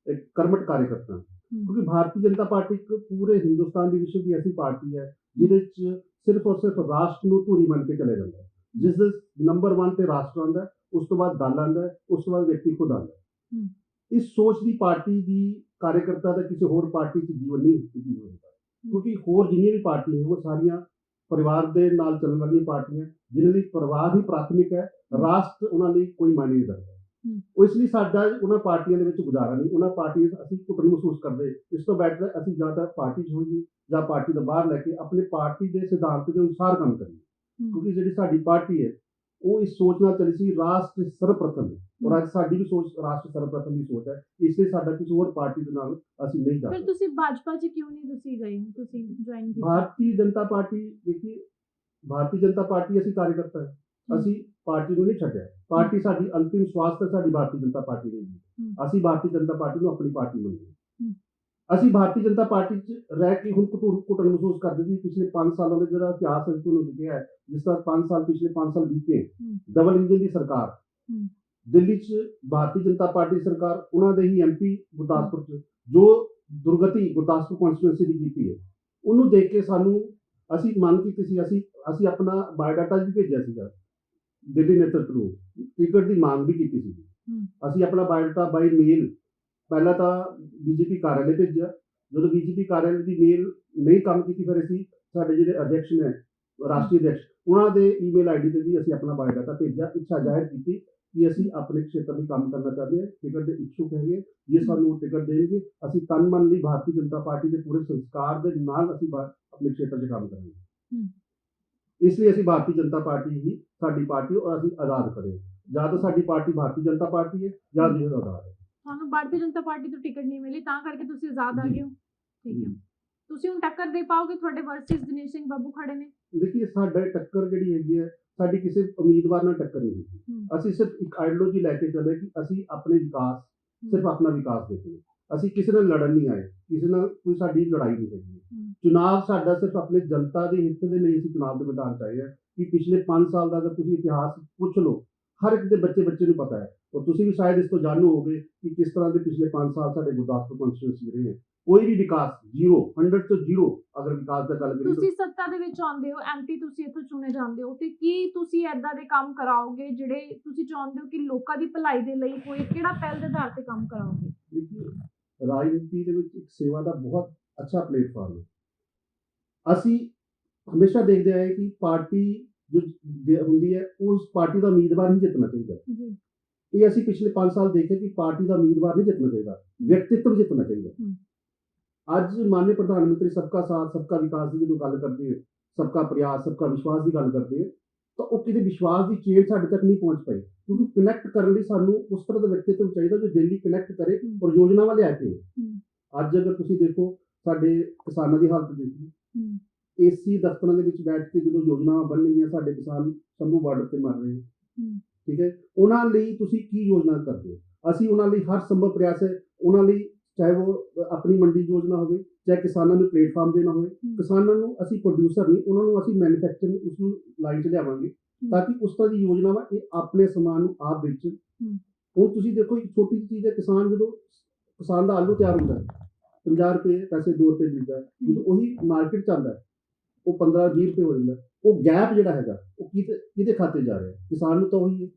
ਇੱਕ ਕਰਮਟ ਕਾਰਜਕਰਤਾ ਹਾਂ ਹਮ, ਕਿਉਂਕਿ ਭਾਰਤੀ ਜਨਤਾ ਪਾਰਟੀ ਇੱਕ ਪੂਰੇ ਹਿੰਦੁਸਤਾਨ ਦੀ ਵਿਸ਼ਵ ਦੀ ਐਸੀ ਪਾਰਟੀ ਹੈ ਜਿਹਦੇ ਚ ਸਿਰਫ ਔਰ ਸਿਰਫ ਰਾਸ਼ਟਰ ਨੂੰ ਧੂਰੀ ਮੰਨ ਕੇ ਚਲੇ ਜਾਂਦਾ ਹੈ ਜਿਸ ਦੇ ਨੰਬਰ 1 ਤੇ ਰਾਸ਼ਟਰ ਆਉਂਦਾ ਹੈ, ਉਸ ਤੋਂ ਬਾਅਦ ਦਲ ਆਉਂਦਾ ਹੈ, ਉਸ ਤੋਂ ਬਾਅਦ ਵਿਅਕਤੀ ਖੁਦ ਆਉਂਦਾ ਹੈ। ਹਮ। ਇਸ ਸੋਚ ਦੀ ਪਾਰਟੀ ਦੀ ਕਾਰਜਕਰਤਾ ਦਾ ਕਿਸੇ ਹੋਰ ਪਾਰਟੀ 'ਚ ਜੀਵਨ ਨਹੀਂ ਹੁੰਦਾ ਕਿਉਂਕਿ ਹੋਰ ਜਿੰਨੀਆਂ ਵੀ ਪਾਰਟੀਆਂ ਉਹ ਸਾਰੀਆਂ ਪਰਿਵਾਰ ਦੇ ਨਾਲ ਚੱਲਣ ਵਾਲੀਆਂ ਪਾਰਟੀਆਂ ਜਿਨ੍ਹਾਂ ਦੀ ਪਰਿਵਾਰ ਹੀ ਪ੍ਰਾਥਮਿਕ ਹੈ ਰਾਸ਼ਟਰ ਉਹਨਾਂ ਲਈ ਕੋਈ ਮਾਇਨੇ ਨਹੀਂ ਰੱਖਦਾ। ਉਹ ਇਸ ਲਈ ਸਾਡਾ ਉਹਨਾਂ ਪਾਰਟੀਆਂ ਦੇ ਵਿੱਚ ਗੁਜ਼ਾਰਾ ਨਹੀਂ ਉਹਨਾਂ ਪਾਰਟੀਆਂ ਅਸੀਂ ਘੁਟਨ ਮਹਿਸੂਸ ਕਰਦੇ। ਇਸ ਤੋਂ ਹੈ ਅਸੀਂ ਜਾਂ ਤਾਂ ਪਾਰਟੀ 'ਚ ਹੋਈਏ ਜਾਂ ਪਾਰਟੀ ਤੋਂ ਬਾਹਰ ਲੈ ਕੇ ਆਪਣੇ ਪਾਰਟੀ ਦੇ ਸਿਧਾਂਤ ਦੇ ਅਨੁਸਾਰ ਕੰਮ ਕਰੀਏ। ਕਿਉਂਕਿ ਜਿਹੜੀ ਸਾਡੀ ਪਾਰਟੀ ਹੈ ਉਹ ਇਸ ਸੋਚ ਨਾਲ ਚੱਲੀ ਸੀ ਰਾਸ਼ਟਰ ਸਰਵਪ੍ਰਥਮ ਔਰ ਅੱਜ ਸਾਡੀ ਵੀ ਸੋਚ ਰਾਸ਼ਟਰ ਸਰਵਪ੍ਰਥਮ ਦੀ ਸੋਚ ਹੈ। ਇਸ ਲਈ ਸਾਡਾ ਕਿਸੇ ਹੋਰ ਪਾਰਟੀ ਦੇ ਨਾਲ ਅਸੀਂ ਨਹੀਂ ਜਾ ਫਿਰ ਤੁਸੀਂ ਭਾਜਪਾ 'ਚ ਕਿਉਂ ਨਹੀਂ ਤੁਸੀਂ ਗਏ? ਤੁਸੀਂ ਜੁਆਇਨ ਕੀਤਾ? ਭਾਰਤੀ ਜਨਤਾ ਪਾਰਟੀ ਦੇਖੀ ਭਾਰਤੀ ਜਨਤਾ ਪਾਰਟੀ ਅਸੀਂ ਕਾਰਜਕਰਤਾ ਹੈ। ਅਸੀਂ ਪਾਰਟੀ ਨੂੰ ਨਹੀਂ ਛੱਡਿਆ। ਪਾਰਟੀ ਸਾਡੀ ਅੰਤਿਮ ਸਵਾਸ ਤਾਂ ਸਾਡੀ ਭਾਰਤੀ ਜਨਤਾ ਪਾਰਟੀ ਰਹੇਗੀ। ਅਸੀਂ ਭਾਰਤੀ ਜਨਤਾ ਪਾਰਟੀ ਨੂੰ ਆਪਣੀ ਪਾਰਟੀ ਮੰਨਦੇ ਅਸੀਂ ਭਾਰਤੀ ਜਨਤਾ ਪਾਰਟੀ 'ਚ ਰਹਿ ਕੇ ਹੁਣ ਘੁਟਨ ਘੁਟਨ ਮਹਿਸੂਸ ਕਰਦੇ ਸੀ ਪਿਛਲੇ 5 ਸਾਲਾਂ ਦਾ ਜਿਹੜਾ ਇਤਿਹਾਸ ਹੈ ਤੁਹਾਨੂੰ ਦਿਖਿਆ ਹੈ ਜਿਸ ਤਰ੍ਹਾਂ 5 ਸਾਲ ਪਿਛਲੇ 5 ਸਾਲ ਬੀਤੇ। ਡਬਲ ਇੰਜਨ ਦੀ ਸਰਕਾਰ। ਦਿੱਲੀ 'ਚ ਭਾਰਤੀ ਜਨਤਾ ਪਾਰਟੀ ਸਰਕਾਰ ਉਹਨਾਂ ਦੇ ਹੀ ਐਮਪੀ ਗੁਰਦਾਸਪੁਰ 'ਚ ਜੋ ਦੁਰਗਤੀ ਗੁਰਦਾਸਪੁਰ ਕਨਸਟੀਟੂਐਂਸੀ ਦੀ ਕੀਤੀ ਹੈ ਉਹਨੂੰ ਦੇਖ ਕੇ ਸਾਨੂੰ ਅਸੀਂ ਮੰਗ ਕੀਤੀ ਸੀ ਅਸੀਂ ਅਸੀਂ ਆਪਣਾ ਬਾਇਓਡਾਟਾ ਵੀ ਭੇਜਿਆ ਸੀਗਾ ਦਿੱਲੀ ਨੇਤਰਤਵ ਨੂੰ ਟਿਕਟ ਦੀ ਮੰਗ ਵੀ ਕੀਤੀ ਸੀ। ਅਸੀਂ ਆਪਣਾ ਬਾਇਓਡਾਟਾ ਬਾਈ ਮੇਲ ਪਹਿਲਾਂ ਤਾਂ ਬੀਜੇਪੀ ਕਾਰਆਲੇ ਭੇਜਿਆ ਜਦੋਂ ਬੀਜੇਪੀ ਕਾਰਆਲੇ ਦੀ ਮੇਲ ਨਹੀਂ ਕੰਮ ਕੀਤੀ ਫਿਰ ਅਸੀਂ ਸਾਡੇ ਜਿਹੜੇ ਅਧਿਕਸ਼ ਨੇ ਰਾਸ਼ਟਰੀ ਅਧਿਕਸ਼ ਉਹਨਾਂ ਦੇ ਈਮੇਲ ਆਈਡੀ ਤੇ ਵੀ ਅਸੀਂ ਆਪਣਾ ਬਾਇਓਡਾਟਾ ਭੇਜਿਆ ਇੱਛਾ ਜ਼ਾਹਿਰ ਕੀਤੀ ਕਿ ਅਸੀਂ ਆਪਣੇ ਖੇਤਰ ਲਈ ਕੰਮ ਕਰਨਾ ਚਾਹੁੰਦੇ ਹਾਂ ਟਿਕਟ ਦੇ ਇੱਛੁਕ ਹੈਗੇ ਹਾਂ। ਜੇ ਸਾਨੂੰ ਟਿਕਟ ਦੇਣਗੇ ਅਸੀਂ ਤਨ ਮਨ ਲਈ ਭਾਰਤੀ ਜਨਤਾ ਪਾਰਟੀ ਦੇ ਪੂਰੇ ਸੰਸਕਾਰ ਦੇ ਨਾਲ ਅਸੀਂ ਆਪਣੇ ਖੇਤਰ 'ਚ ਕੰਮ ਕਰਾਂਗੇ। ਇਸ ਲਈ ਅਸੀਂ ਭਾਰਤੀ ਜਨਤਾ ਪਾਰਟੀ ਹੀ ਸਾਡੀ ਪਾਰਟੀ ਔਰ ਅਸੀਂ ਆਜ਼ਾਦ ਕਰੇ ਜਾਂ ਤਾਂ ਸਾਡੀ ਪਾਰਟੀ ਭਾਰਤੀ ਜਨਤਾ ਪਾਰਟੀ ਹੈ ਜਾਂ ਜਿਹੜਾ ਆਜ਼ਾਦ ਹੈ ਤੁਹਾਨੂੰ ਭਾਰਤੀ ਜਨਤਾ ਪਾਰਟੀ ਤੋਂ ਟਿਕਟ ਨਹੀਂ ਮਿਲੀ ਤਾਂ ਕਰਕੇ ਤੁਸੀਂ ਆਜ਼ਾਦ ਆ। ਗਏ ਹੋ ਠੀਕ ਹੈ। ਤੁਸੀਂ ਹੁਣ ਟੱਕਰ ਦੇ ਪਾਓਗੇ ਤੁਹਾਡੇ ਵਰਸਸ ਦਿਨੇਸ਼ ਸਿੰਘ ਬਾਬੂ ਖੜੇ ਨੇ ਦੇਖੀਏ ਸਾਡਾ ਟੱਕਰ ਜਿਹੜੀ ਹੈਗੀ ਹੈ ਸਾਡੀ ਕਿਸੇ ਉਮੀਦਵਾਰ ਨਾਲ ਟੱਕਰ ਨਹੀਂ ਹਮ। ਅਸੀਂ ਸਿਰਫ ਇੱਕ ਆਈਡੀਓਲੋਜੀ ਲੈ ਕੇ ਚੱਲੇ ਕਿ ਅਸੀਂ ਆਪਣੇ ਵਿਕਾਸ ਸਿਰਫ ਆਪਣਾ ਵਿਕਾਸ ਦੇਖਣਾ ਅਸੀਂ ਕਿਸੇ ਨਾਲ ਲੜਨ ਨਹੀਂ ਆਏ ਕਿਸੇ ਨਾਲ ਕੋਈ ਸਾਡੀ ਲੜਾਈ ਨਹੀਂ ਹੈਗੀ। ਚੁਣਾਵ ਸਾਡਾ ਸਿਰਫ ਆਪਣੇ ਜਨਤਾ ਦੇ ਹਿੱਤ ਦੇ ਲਈ ਅਸੀਂ ਚੁਣਾਵ ਦੇ ਮੈਦਾਨ 'ਚ ਆਏ ਹਾਂ ਕਿ ਪਿਛਲੇ 5 ਸਾਲ ਦਾ ਅਗਰ ਤੁਸੀਂ ਇਤਿਹਾਸ ਪੁੱਛ ਲਓ ਹਰ ਇੱਕ ਦੇ ਬੱਚੇ ਬੱਚੇ ਨੂੰ ਪਤਾ ਹੈ। ਔਰ ਤੁਸੀਂ ਵੀ ਸ਼ਾਇਦ ਇਸ ਤੋਂ ਜਾਣੂ ਹੋਗੇ ਕਿ ਕਿਸ ਤਰ੍ਹਾਂ ਦੇ ਪਿਛਲੇ 5 ਸਾਲ ਸਾਡੇ ਗੁਰਦਾਸਪੁਰ ਕਨਸਟੀਟਿਊਂਸੀ ਰਹੇ ਕੋਈ ਵੀ ਵਿਕਾਸ ਜ਼ੀਰੋ 100 ਤੋਂ ਜ਼ੀਰੋ ਅਗਰ ਵਿਕਾਸ ਦਾ ਗੱਲ ਕਰੀਏ ਤੁਸੀਂ ਸੱਤਾ ਦੇ ਵਿੱਚ ਆਉਂਦੇ ਹੋ ਐਮਪੀ ਤੁਸੀਂ ਇੱਥੋਂ ਚੁਣੇ ਜਾਂਦੇ ਹੋ ਤੇ ਕੀ ਤੁਸੀਂ ਐਦਾਂ ਦੇ ਕੰਮ ਕਰਾਓਗੇ ਜਿਹੜੇ ਤੁਸੀਂ ਚਾਹੁੰਦੇ ਹੋ ਕਿ ਲੋਕਾਂ ਦੀ ਭਲਾਈ ਦੇ ਲਈ ਕੋਈ ਕਿਹੜਾ ਪਹਿਲ ਦੇ ਆਧਾਰ ਤੇ ਕੰਮ ਕਰਾਓਗੇ? ਦੇਖिए ਰਾਜਨੀਤੀ ਦੇ ਵਿੱਚ ਇੱਕ ਸੇਵਾ ਦਾ ਬਹੁਤ ਅੱਛਾ ਪਲੇਟਫਾਰਮ ਹੈ। ਅਸੀਂ ਹਮੇਸ਼ਾ ਦੇਖਦੇ ਆਏ ਕਿ ਪਾਰਟੀ ਜੋ ਹੁੰਦੀ ਹੈ ਉਸ ਪਾਰਟੀ ਦਾ ਉਮੀਦਵਾਰ ਹੀ ਜਿੱਤਣਾ ਚਾਹੀਦਾ। ਜੀ ਇਹ ਅਸੀਂ ਪਿਛਲੇ 5 ਸਾਲ ਦੇਖੇ ਕਿ ਪਾਰਟੀ ਦਾ ਉਮੀਦਵਾਰ ਨਹੀਂ ਜਿੱਤਣਾ ਚਾਹੀਦਾ ਵਿਅਕਤੀਤਵ ਜਿੱਤਣਾ ਚਾਹੀਦਾ। ਅੱਜ ਮਾਨਯ ਪ੍ਰਧਾਨ ਮੰਤਰੀ ਸਬਕਾ ਸਾਥ ਸਬਕਾ ਵਿਕਾਸ ਦੀ ਜਦੋਂ ਗੱਲ ਕਰਦੇ ਹੈ ਸਬਕਾ ਪ੍ਰਯਾਸ ਸਬਕਾ ਵਿਸ਼ਵਾਸ ਦੀ ਗੱਲ ਕਰਦੇ ਹੈ ਤਾਂ ਉਹ ਕਿਤੇ ਵਿਸ਼ਵਾਸ ਦੀ ਚੇਨ ਸਾਡੇ ਤੱਕ ਨਹੀਂ ਪਹੁੰਚ ਪਾਈ ਕਿਉਂਕਿ ਕਨੈਕਟ ਕਰਨ ਲਈ ਸਾਨੂੰ ਉਸ ਤਰ੍ਹਾਂ ਦਾ ਵਿਅਕਤੀਤਵ ਚਾਹੀਦਾ ਜੋ ਦਿੱਲੀ ਕਨੈਕਟ ਕਰੇ। ਔਰ ਯੋਜਨਾਵਾਂ ਲਿਆ ਕੇ ਹਮ। ਅੱਜ ਅਗਰ ਤੁਸੀਂ ਦੇਖੋ ਸਾਡੇ ਕਿਸਾਨਾਂ ਦੀ ਹਾਲਤ ਦੇਖੋ। ਏਸੀ ਦਫ਼ਤਰਾਂ ਦੇ ਵਿੱਚ ਬੈਠ ਕੇ ਜਦੋਂ ਯੋਜਨਾਵਾਂ ਬਣਨਗੀਆਂ ਸਾਡੇ ਕਿਸਾਨ ਸੰਭੂ ਬਾਰਡਰ ਤੇ ਮਰ ਰਹੇ ਨੇ। ਠੀਕ ਹੈ? ਉਹਨਾਂ ਲਈ ਤੁਸੀਂ ਕੀ ਯੋਜਨਾ ਕਰਦੇ ਹੋ? ਅਸੀਂ ਉਹਨਾਂ ਲਈ ਹਰ ਸੰਭਵ ਪ੍ਰਯਾਸ ਹੈ। ਉਹਨਾਂ ਲਈ ਚਾਹੇ ਉਹ ਆਪਣੀ ਮੰਡੀ ਯੋਜਨਾ ਹੋਵੇ ਚਾਹੇ ਕਿਸਾਨਾਂ ਨੂੰ ਪਲੇਟਫਾਰਮ ਦੇਣਾ ਹੋਵੇ। ਕਿਸਾਨਾਂ ਨੂੰ ਅਸੀਂ ਪ੍ਰੋਡਿਊਸਰ ਨਹੀਂ ਉਹਨਾਂ ਨੂੰ ਅਸੀਂ ਮੈਨੂਫੈਕਚਰਿੰਗ ਉਸ ਨੂੰ ਲਾਈਨ 'ਚ ਲਿਆਵਾਂਗੇ ਤਾਂ ਕਿ ਉਸ ਤਰ੍ਹਾਂ ਦੀ ਯੋਜਨਾਵਾਂ ਇਹ ਆਪਣੇ ਸਮਾਨ ਨੂੰ ਆਪ ਵੇਚਣ। ਹੁਣ ਤੁਸੀਂ ਦੇਖੋ ਇੱਕ ਛੋਟੀ ਜਿਹੀ ਚੀਜ਼ ਹੈ ਕਿਸਾਨ ਜਦੋਂ ਕਿਸਾਨ ਦਾ ਆਲੂ ਤਿਆਰ ਹੁੰਦਾ ਹੈ 50 ਰੁਪਏ ਪੈਸੇ 2 ਰੁਪਏ ਦਿੰਦਾ ਹੈ। ਜਦੋਂ ਉਹੀ ਮਾਰਕੀਟ 'ਚ ਆਉਂਦਾ ਹੈ ਉਹ 15 20 ਰੁਪਏ ਹੋ ਜਾਂਦਾ। ਉਹ ਗੈਪ ਜਿਹੜਾ ਹੈਗਾ, ਉਹ ਕਿਹਦੇ ਕਿਹਦੇ ਖਾਤੇ ਜਾ ਰਿਹਾ? ਕਿਸਾਨ ਨੂੰ ਤਾਂ ਉਹੀ ਹੈ।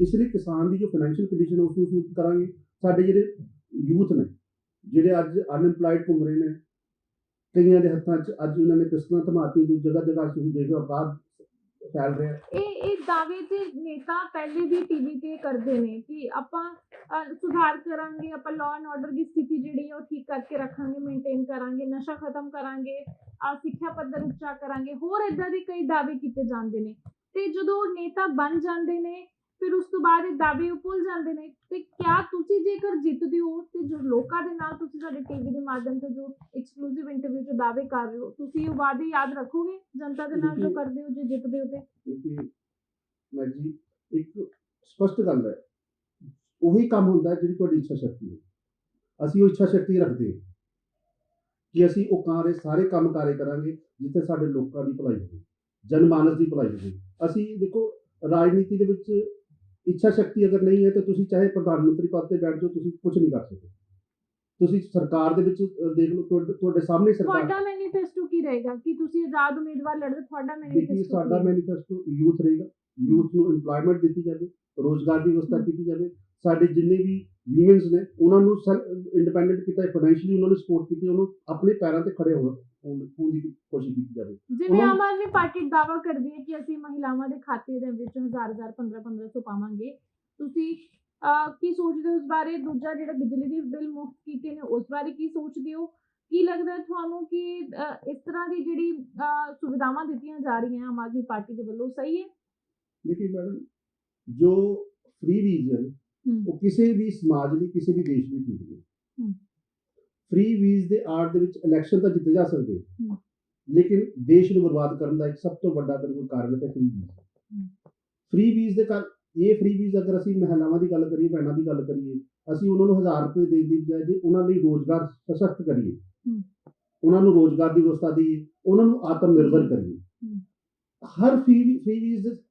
ਇਸ ਲਈ ਕਿਸਾਨ ਦੀ ਜੋ ਫਾਈਨੈਂਸ਼ੀਅਲ ਕੰਡੀਸ਼ਨ ਉਸ ਨੂੰ ਸੂਤ ਕਰਾਂਗੇ। ਸਾਡੇ ਜਿਹੜੇ ਯੂਥ ਨੇ, ਜਿਹੜੇ ਅੱਜ ਅਨਐਮਪਲਾਈਡ ਘੁੰਮ ਰਹੇ ਨੇ, ਕਈਆਂ ਦੇ ਹੱਥਾਂ 'ਚ ਅੱਜ ਉਹਨਾਂ ਨੇ ਪਿਸਤਲਾਂ ਧਮਾਤੀ ਜੋ ਜਗ੍ਹਾ ਜਗ੍ਹਾ ਤੁਸੀਂ ਦੇਖੋ ਅਪਰਾਧ ਫੈਲ ਰਿਹਾ। ਇਹ ਇਹ ਦਾਅਵੇ ਤੇ ਨੇਤਾ ਪਹਿਲੇ ਵੀ ਟੀਵੀ ਤੇ ਕਰਦੇ ਨੇ ਕਿ ਆਪਾਂ ਸੁਧਾਰ ਕਰਾਂਗੇ, ਆਪਾਂ ਲਾਅ ਐਂਡ ਆਰਡਰ ਦੀ ਸਥਿਤੀ ਜਿਹੜੀ ਹੈ, ਉਹ ਠੀਕ ਕਰਕੇ ਰੱਖਾਂਗੇ ਮੇਨਟੇਨ ਕਰਾਂਗੇ, ਨਸ਼ਾ ਖਤਮ ਕਰਾਂਗੇ। ਸਿੱਖਿਆ ਪੱਧਰ ਉੱਚਾ ਕਰਾਂਗੇ ਹੋਰ ਇਦਾਂ ਦੇ ਕਈ ਦਾਅਵੇ ਕੀਤੇ ਜਾਂਦੇ ਨੇ। ਤੇ ਜਦੋਂ ਨੇਤਾ ਬਣ ਜਾਂਦੇ ਨੇ ਫਿਰ ਉਸ ਤੋਂ ਬਾਅਦ ਇਹ ਦਾਅਵੇ ਉਹ ਭੁੱਲ ਜਾਂਦੇ ਨੇ ਤੇ ਕਿਆ ਤੁਸੀਂ ਜੇਕਰ ਜਿੱਤਦੇ ਹੋ ਤੇ ਜੋ ਲੋਕਾਂ ਦੇ ਨਾਲ ਤੁਸੀਂ ਸਾਡੇ ਟੀਵੀ ਦੇ ਮਾਧਿਅਮ ਤੋਂ ਜੋ ਐਕਸਕਲੂਸਿਵ ਇੰਟਰਵਿਊ 'ਚ ਦਾਅਵੇ ਕਰ ਰਹੇ ਹੋ ਤੁਸੀਂ ਉਹ ਵਾਅਦੇ ਯਾਦ ਰੱਖੋਗੇ? ਜਨਤਾ ਦੇ ਨਾਲ ਜੋ। ਕਰਦੇ ਹੋ ਜੇ ਜਿੱਤਦੇ ਹੋ ਤੇ? ਮੈਂ ਜੀ ਇੱਕ ਸਪਸ਼ਟ ਗੱਲ ਹੈ। ਉਹੀ ਕੰਮ ਹੁੰਦਾ ਜਿਹੜੀ ਤੁਹਾਡੀ ਇੱਛਾ ਸ਼ਕਤੀ ਹੈ। ਅਸੀਂ ਉਹ ਇੱਛਾ ਸ਼ਕਤੀ ਰੱਖਦੇ ਹਾਂ। ਕਿ ਅਸੀਂ ਉਹ ਕਾਰੇ ਸਾਰੇ ਕੰਮ ਕਾਰੇ ਕਰਾਂਗੇ ਜਿੱਥੇ ਸਾਡੇ ਲੋਕਾਂ ਦੀ ਭਲਾਈ ਹੋਵੇ ਜਨਮਾਨਸ ਦੀ ਭਲਾਈ ਹੋਵੇ। ਅਸੀਂ ਦੇਖੋ ਰਾਜਨੀਤੀ ਦੇ ਵਿੱਚ ਇੱਛਾ ਸ਼ਕਤੀ ਅਗਰ ਨਹੀਂ ਹੈ ਤਾਂ ਤੁਸੀਂ ਚਾਹੇ ਪ੍ਰਧਾਨ ਮੰਤਰੀ ਪਦ ਤੇ ਬੈਠ ਜਾਓ ਤੁਸੀਂ ਕੁਝ ਨਹੀਂ ਕਰ ਸਕਦੇ। ਤੁਸੀਂ ਸਰਕਾਰ ਦੇ ਵਿੱਚ ਦੇਖ ਲਓ ਤੁਹਾਡੇ ਸਾਹਮਣੇ ਸਰਕਾਰ ਤੁਹਾਡਾ ਮੈਨੀਫੈਸਟੋ ਕੀ ਰਹੇਗਾ? ਕਿ ਤੁਸੀਂ ਆਜ਼ਾਦ ਉਮੀਦਵਾਰ ਲੜਦੇ ਤੁਹਾਡਾ ਮੈਨੀਫੈਸਟੋ ਸਾਡਾ ਮੈਨੀਫੈਸਟੋ ਯੂਥ ਰਹੇਗਾ। ਯੂਥ ਨੂੰ ਏਮਪਲੋਇਮੈਂਟ ਦਿੱਤੀ ਜਾਵੇ ਰੋਜ਼ਗਾਰ ਦੀ ਵਿਵਸਥਾ। ਕੀਤੀ ਜਾਵੇ। ਸਾਡੇ ਜਿੰਨੇ ਵੀ ਵਿਮਨਸ ਨੇ ਉਹਨਾਂ ਨੂੰ ਇੰਡੀਪੈਂਡੈਂਟ ਕੀਤਾ ਫਾਈਨੈਂਸ਼ੀਅਲੀ ਉਹਨਾਂ ਨੂੰ ਸਪੋਰਟ ਕੀਤੀ ਉਹਨੂੰ ਆਪਣੇ ਪੈਰਾਂ ਤੇ ਖੜੇ ਹੋਣ ਦੀ ਕੋਸ਼ਿਸ਼ ਕੀਤੀ ਜਾਵੇ। ਜਿਵੇਂ ਆਮ ਆਦਮੀ ਪਾਰਟੀ ਦਾਵਾ ਕਰਦੀ ਹੈ ਕਿ ਅਸੀਂ ਮਹਿਲਾਵਾਂ ਦੇ ਖਾਤੇ ਦੇ ਵਿੱਚ ਹਜ਼ਾਰ ਹਜ਼ਾਰ 15 1500 ਪਾਵਾਂਗੇ। ਤੁਸੀਂ ਕੀ ਸੋਚਦੇ ਹੋ ਉਸ ਬਾਰੇ? ਦੂਜਾ ਜਿਹੜਾ ਬਿਜਲੀ ਦੇ ਬਿੱਲ ਮੁਫਤ ਕੀਤੇ ਨੇ ਉਸ ਬਾਰੇ ਕੀ ਸੋਚਦੇ ਹੋ? ਕੀ ਲੱਗਦਾ ਤੁਹਾਨੂੰ ਕਿ ਇਸ ਤਰ੍ਹਾਂ ਦੀ ਜਿਹੜੀ ਸੁਵਿਧਾਵਾਂ ਦਿੱਤੀਆਂ ਜਾ ਰਹੀਆਂ ਆਮ ਆਦਮੀ ਪਾਰਟੀ ਦੇ ਵੱਲੋਂ ਸਹੀ ਹੈ? ਲੇਕਿਨ ਮੈਡਮ ਜੋ ਫ੍ਰੀ ਹਮ। ਉਹ ਕਿਸੇ ਵੀ ਸਮਾਜ ਲਈ ਕਿਸੇ ਵੀ ਦੇਸ਼ ਠੀਕ ਨਹੀਂ ਹਮ। ਫ੍ਰੀ ਵੀਜ਼ ਦੇ ਆੜ ਦੇ ਵਿੱਚ ਇਲੈਕਸ਼ਨ ਤਾਂ ਜਿੱਤੇ ਜਾ ਸਕਦੇ। ਲੇਕਿਨ ਦੇਸ਼ ਨੂੰ ਬਰਬਾਦ ਕਰਨ ਦਾ ਇੱਕ ਸਭ ਤੋਂ ਵੱਡਾ ਕਾਰਨ ਹੈ ਫ੍ਰੀ ਵੀਜ਼ ਫ੍ਰੀ ਵੀਜ਼ ਦੇ ਕਰ ਇਹ ਫ੍ਰੀ ਵੀਜ਼ ਅਗਰ ਅਸੀਂ ਮਹਿਲਾਵਾਂ ਦੀ ਗੱਲ ਕਰੀਏ ਭੈਣਾਂ ਦੀ ਗੱਲ ਕਰੀਏ ਅਸੀਂ ਉਹਨਾਂ ਨੂੰ 1000 ਰੁਪਏ ਦੇਣ ਦੀ ਬਜਾਏ ਜੇ ਉਹਨਾਂ ਲਈ ਰੋਜ਼ਗਾਰ ਸਸ਼ਕਤ ਕਰੀਏ। ਉਹਨਾਂ ਨੂੰ ਰੋਜ਼ਗਾਰ ਦੀ ਵਿਵਸਥਾ ਦੇਈਏ ਉਹਨਾਂ ਨੂੰ ਆਤਮ ਨਿਰਭਰ ਕਰੀਏ। ਹਰ ਫ੍ਰੀ ਫ੍ਰੀ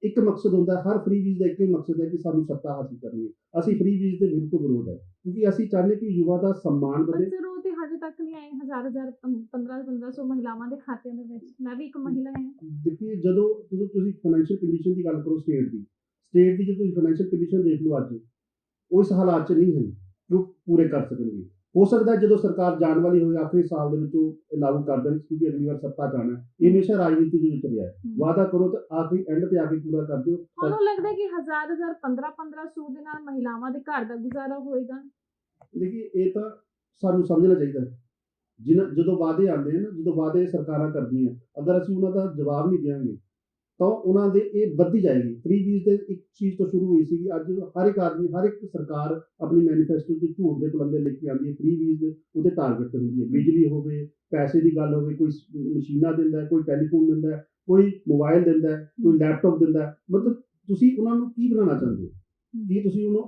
ਇੱਕ ਮਕਸਦ ਹੁੰਦਾ ਹਰ ਫਰੀ ਵੀਜ਼ ਦਾ ਇੱਕ ਹੀ ਮਕਸਦ ਹੈ ਕਿ ਸਾਨੂੰ ਸੱਤਾ ਹਾਸਲ ਕਰਨੀ ਹੈ। ਅਸੀਂ ਫਰੀ ਵੀਜ਼ ਦੇ ਬਿਲਕੁਲ ਵਿਰੋਧ ਹੈ ਕਿਉਂਕਿ ਅਸੀਂ ਚਾਹੁੰਦੇ ਕਿ ਯੁਵਾ ਦਾ ਸਨਮਾਨ ਵਧੇ। ਸਰ ਉਹ ਤੇ ਹਜੇ ਤੱਕ ਨਹੀਂ ਆਏ ਹਜ਼ਾਰ ਹਜ਼ਾਰ 15 1500 ਮਹਿਲਾਵਾਂ ਦੇ ਖਾਤੇ ਦੇ ਵਿੱਚ। ਮੈਂ ਵੀ ਇੱਕ ਮਹਿਲਾ ਹਾਂ। ਦੇਖੀਏ ਜਦੋਂ ਜਦੋਂ ਤੁਸੀਂ ਫਾਈਨੈਂਸ਼ੀਅਲ ਕੰਡੀਸ਼ਨ ਦੀ ਗੱਲ ਕਰੋ ਸਟੇਟ ਦੀ। ਸਟੇਟ ਦੀ ਜਦੋਂ ਤੁਸੀਂ ਫਾਈਨੈਂਸ਼ੀਅਲ ਕੰਡੀਸ਼ਨ ਦੇਖ ਲਓ ਅੱਜ ਉਸ ਹਾਲਾਤ 'ਚ ਨਹੀਂ ਹੈ ਉਹ ਪੂਰੇ ਕਰ ਸਕਣਗੇ। ਹੋ ਸਕਦਾ ਜਦੋਂ ਸਰਕਾਰ ਜਾਣ ਵਾਲੀ ਹੋਵੇ ਆਖਰੀ ਸਾਲ ਦੇ ਵਿੱਚ ਉਹ ਲਾਗੂ ਕਰ ਦੇਣ ਕਿਉਂਕਿ ਅਗਲੀ ਵਾਰ ਸੱਤਾ ਜਾਣਾ। ਇਹ ਹਮੇਸ਼ਾ ਰਾਜਨੀਤੀ ਦੇ ਵਿੱਚ ਰਿਹਾ। ਵਾਅਦਾ ਕਰੋ ਤਾਂ ਆਖਰੀ ਐਂਡ ਤੇ ਆ ਕੇ ਪੂਰਾ ਕਰ ਦਿਓ ਤੁਹਾਨੂੰ ਲੱਗਦਾ ਕਿ ਹਜ਼ਾਰ ਹਜ਼ਾਰ 15 1500 ਦੇ ਨਾਲ ਮਹਿਲਾਵਾਂ ਦੇ ਘਰ ਦਾ ਗੁਜ਼ਾਰਾ ਹੋਏਗਾ ਦੇਖੀਏ ਇਹ ਤਾਂ ਸਾਨੂੰ ਸਮਝਣਾ ਚਾਹੀਦਾ ਜਿਨ੍ਹਾਂ ਜਦੋਂ ਵਾਅਦੇ ਆਉਂਦੇ ਹਨ ਜਦੋਂ ਵਾਅਦੇ ਸਰਕਾਰਾਂ ਕਰਦੀਆਂ ਅਗਰ ਅਸੀਂ ਉਹਨਾਂ ਦਾ ਜਵਾਬ ਨਹੀਂ ਦੇਵਾਂਗੇ ਤਾਂ ਉਹਨਾਂ ਦੇ ਇਹ ਵੱਧਦੀ ਜਾਏਗੀ। ਫ੍ਰੀ ਵੀਜ਼ ਦੇ ਇੱਕ ਚੀਜ਼ ਤੋਂ ਸ਼ੁਰੂ ਹੋਈ ਸੀਗੀ ਅੱਜ ਹਰ ਇੱਕ ਆਦਮੀ ਹਰ ਇੱਕ ਸਰਕਾਰ ਆਪਣੀ ਮੈਨੀਫੈਸਟੋ 'ਚ ਝੂਠ ਦੇ ਪਲੰਦੇ ਲੈ ਕੇ ਆਉਂਦੀ ਹੈ। ਫ੍ਰੀ ਵੀਜ਼ ਦੇ ਉਹਦੇ ਟਾਰਗੇਟ ਤੇ ਹੁੰਦੀ ਹੈ। ਬਿਜਲੀ ਹੋਵੇ ਪੈਸੇ ਦੀ ਗੱਲ ਹੋਵੇ ਕੋਈ ਸ- ਮਸ਼ੀਨਾਂ ਦਿੰਦਾ ਕੋਈ ਟੈਲੀਫੋਨ ਦਿੰਦਾ ਕੋਈ ਮੋਬਾਈਲ ਦਿੰਦਾ ਕੋਈ ਲੈਪਟਾਪ ਦਿੰਦਾ। ਮਤਲਬ ਤੁਸੀਂ ਉਹਨਾਂ ਨੂੰ ਕੀ ਬਣਾਉਣਾ ਚਾਹੁੰਦੇ ਹੋ? ਕੀ ਤੁਸੀਂ ਉਹਨੂੰ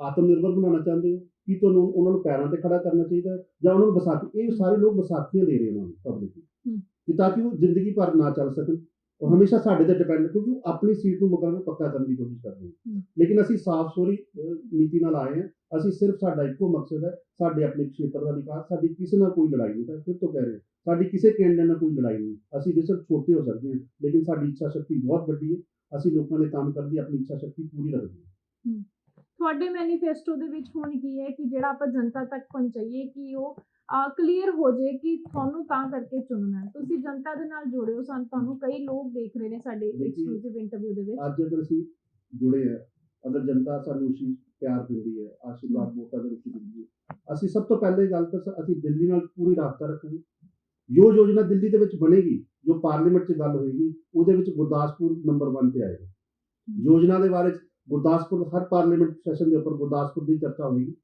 ਆਤਮ ਨਿਰਭਰ ਬਣਾਉਣਾ ਚਾਹੁੰਦੇ ਹੋ? ਕੀ ਤੁਹਾਨੂੰ ਉਹਨਾਂ ਨੂੰ ਪੈਰਾਂ ਤੇ ਖੜਾ ਕਰਨਾ ਚਾਹੀਦਾ ਜਾਂ ਉਹਨਾਂ ਨੂੰ ਵਿਸਾਖੀ ਇਹ ਸਾਰੇ ਲੋਕ ਵਿਸਾਖੀਆਂ ਦੇ ਰਹੇ ਉਹਨਾਂ ਨੂੰ ਪਬਲਿਕ ਕਿ ਤਾਂ ਕਿ ਉਹ ਜ਼ਿੰਦਗੀ ਭਰ ਨਾ ਚੱਲ ਸਕਣ। ਉਹ ਹਮੇਸ਼ਾ ਸਾਡੇ ਤੇ ਡਿਪੈਂਡ ਕਿਉਂਕਿ ਉਹ ਆਪਣੀ ਸੀਟ ਨੂੰ ਮਕਰਨ ਪੱਕਾ ਕਰਨ ਦੀ ਕੋਸ਼ਿਸ਼ ਕਰਦੇ। ਨੇ। ਲੇਕਿਨ ਅਸੀਂ ਸਾਫ਼ ਸੋਰੀ ਨੀਤੀ ਨਾਲ ਆਏ ਹਾਂ। ਅਸੀਂ ਸਿਰਫ ਸਾਡਾ ਇੱਕੋ ਮਕਸਦ ਹੈ ਸਾਡੇ ਆਪਣੇ ਖੇਤਰ ਦਾ ਵਿਕਾਸ ਸਾਡੀ ਕਿਸੇ ਨਾਲ ਕੋਈ ਲੜਾਈ ਨਹੀਂ। ਮੈਂ ਫਿਰ ਤੋਂ ਕਹਿ ਰਿਹਾ ਸਾਡੀ ਕਿਸੇ ਕੈਂਡੀਡੇਟ ਨਾਲ ਕੋਈ ਲੜਾਈ ਨਹੀਂ। ਅਸੀਂ ਬੇਸ਼ੱਕ ਛੋਟੇ ਹੋ ਸਕਦੇ ਹਾਂ ਲੇਕਿਨ ਸਾਡੀ ਇੱਛਾ ਸ਼ਕਤੀ ਬਹੁਤ ਵੱਡੀ ਹੈ। ਅਸੀਂ ਲੋਕਾਂ ਦੇ ਕੰਮ ਕਰਨ ਦੀ ਆਪਣੀ ਇੱਛਾ ਸ਼ਕਤੀ ਪੂਰੀ ਰੱਖਦੇ ਹਾਂ। ਤੁਹਾਡੇ ਮੈਨੀਫੈਸਟੋ ਦੇ ਵਿੱਚ ਹੁਣ ਕੀ ਹੈ ਕਿ ਜਿਹੜਾ ਆਪਾਂ ਜਨਤਾ ਤੱਕ ਪਹੁੰਚਾਈਏ ਕਿ ਉਹ ਕਲੀਅਰ ਹੋ ਜੇ ਕਿ ਤੁਹਾਨੂੰ ਤਾਂ ਕਰਕੇ ਚੁਣਨਾ ਹੈ। ਤੁਸੀਂ ਜਨਤਾ ਦੇ ਨਾਲ ਜੁੜਿਓ ਸਾਨੂੰ ਤੁਹਾਨੂੰ ਕਈ ਲੋਕ ਦੇਖ ਰਹੇ ਨੇ ਸਾਡੇ ਐਕਸਕਲੂਸਿਵ ਇੰਟਰਵਿਊ ਦੇ ਵਿੱਚ। ਅੱਜ ਅਗਰ ਅਸੀਂ ਜੁੜੇ ਆ ਅਗਰ ਜਨਤਾ ਸਾਨੂੰ ਉਸੀ ਪਿਆਰ ਦਿੰਦੀ ਹੈ ਆਸ਼ੀਰਵਾਦ ਵੋਟਾਂ ਦੇ ਰੂਪ ਦਿੰਦੀ ਹੈ ਅਸੀਂ ਸਭ ਤੋਂ ਪਹਿਲੇ ਗੱਲ ਤਾਂ ਅਸੀਂ ਦਿੱਲੀ ਨਾਲ ਪੂਰੀ ਰਾਬਤਾ ਰੱਖਾਂਗੇ। ਜੋ ਯੋਜਨਾ ਦਿੱਲੀ ਦੇ ਵਿੱਚ ਬਣੇਗੀ ਜੋ ਪਾਰਲੀਮੈਂਟ 'ਚ ਗੱਲ ਹੋਏਗੀ ਉਹਦੇ ਵਿੱਚ ਗੁਰਦਾਸਪੁਰ ਨੰਬਰ 1 ਤੇ ਆਏਗਾ। ਯੋਜਨਾ ਦੇ ਬਾਰੇ ਗੁਰਦਾਸਪੁਰ ਹਰ ਪਾਰਲੀਮੈਂਟ ਸੈਸ਼ਨ ਦੇ ਉੱਪਰ ਗੁਰਦਾਸਪੁਰ ਦੀ ਚਰਚਾ ਹੋਏਗੀ।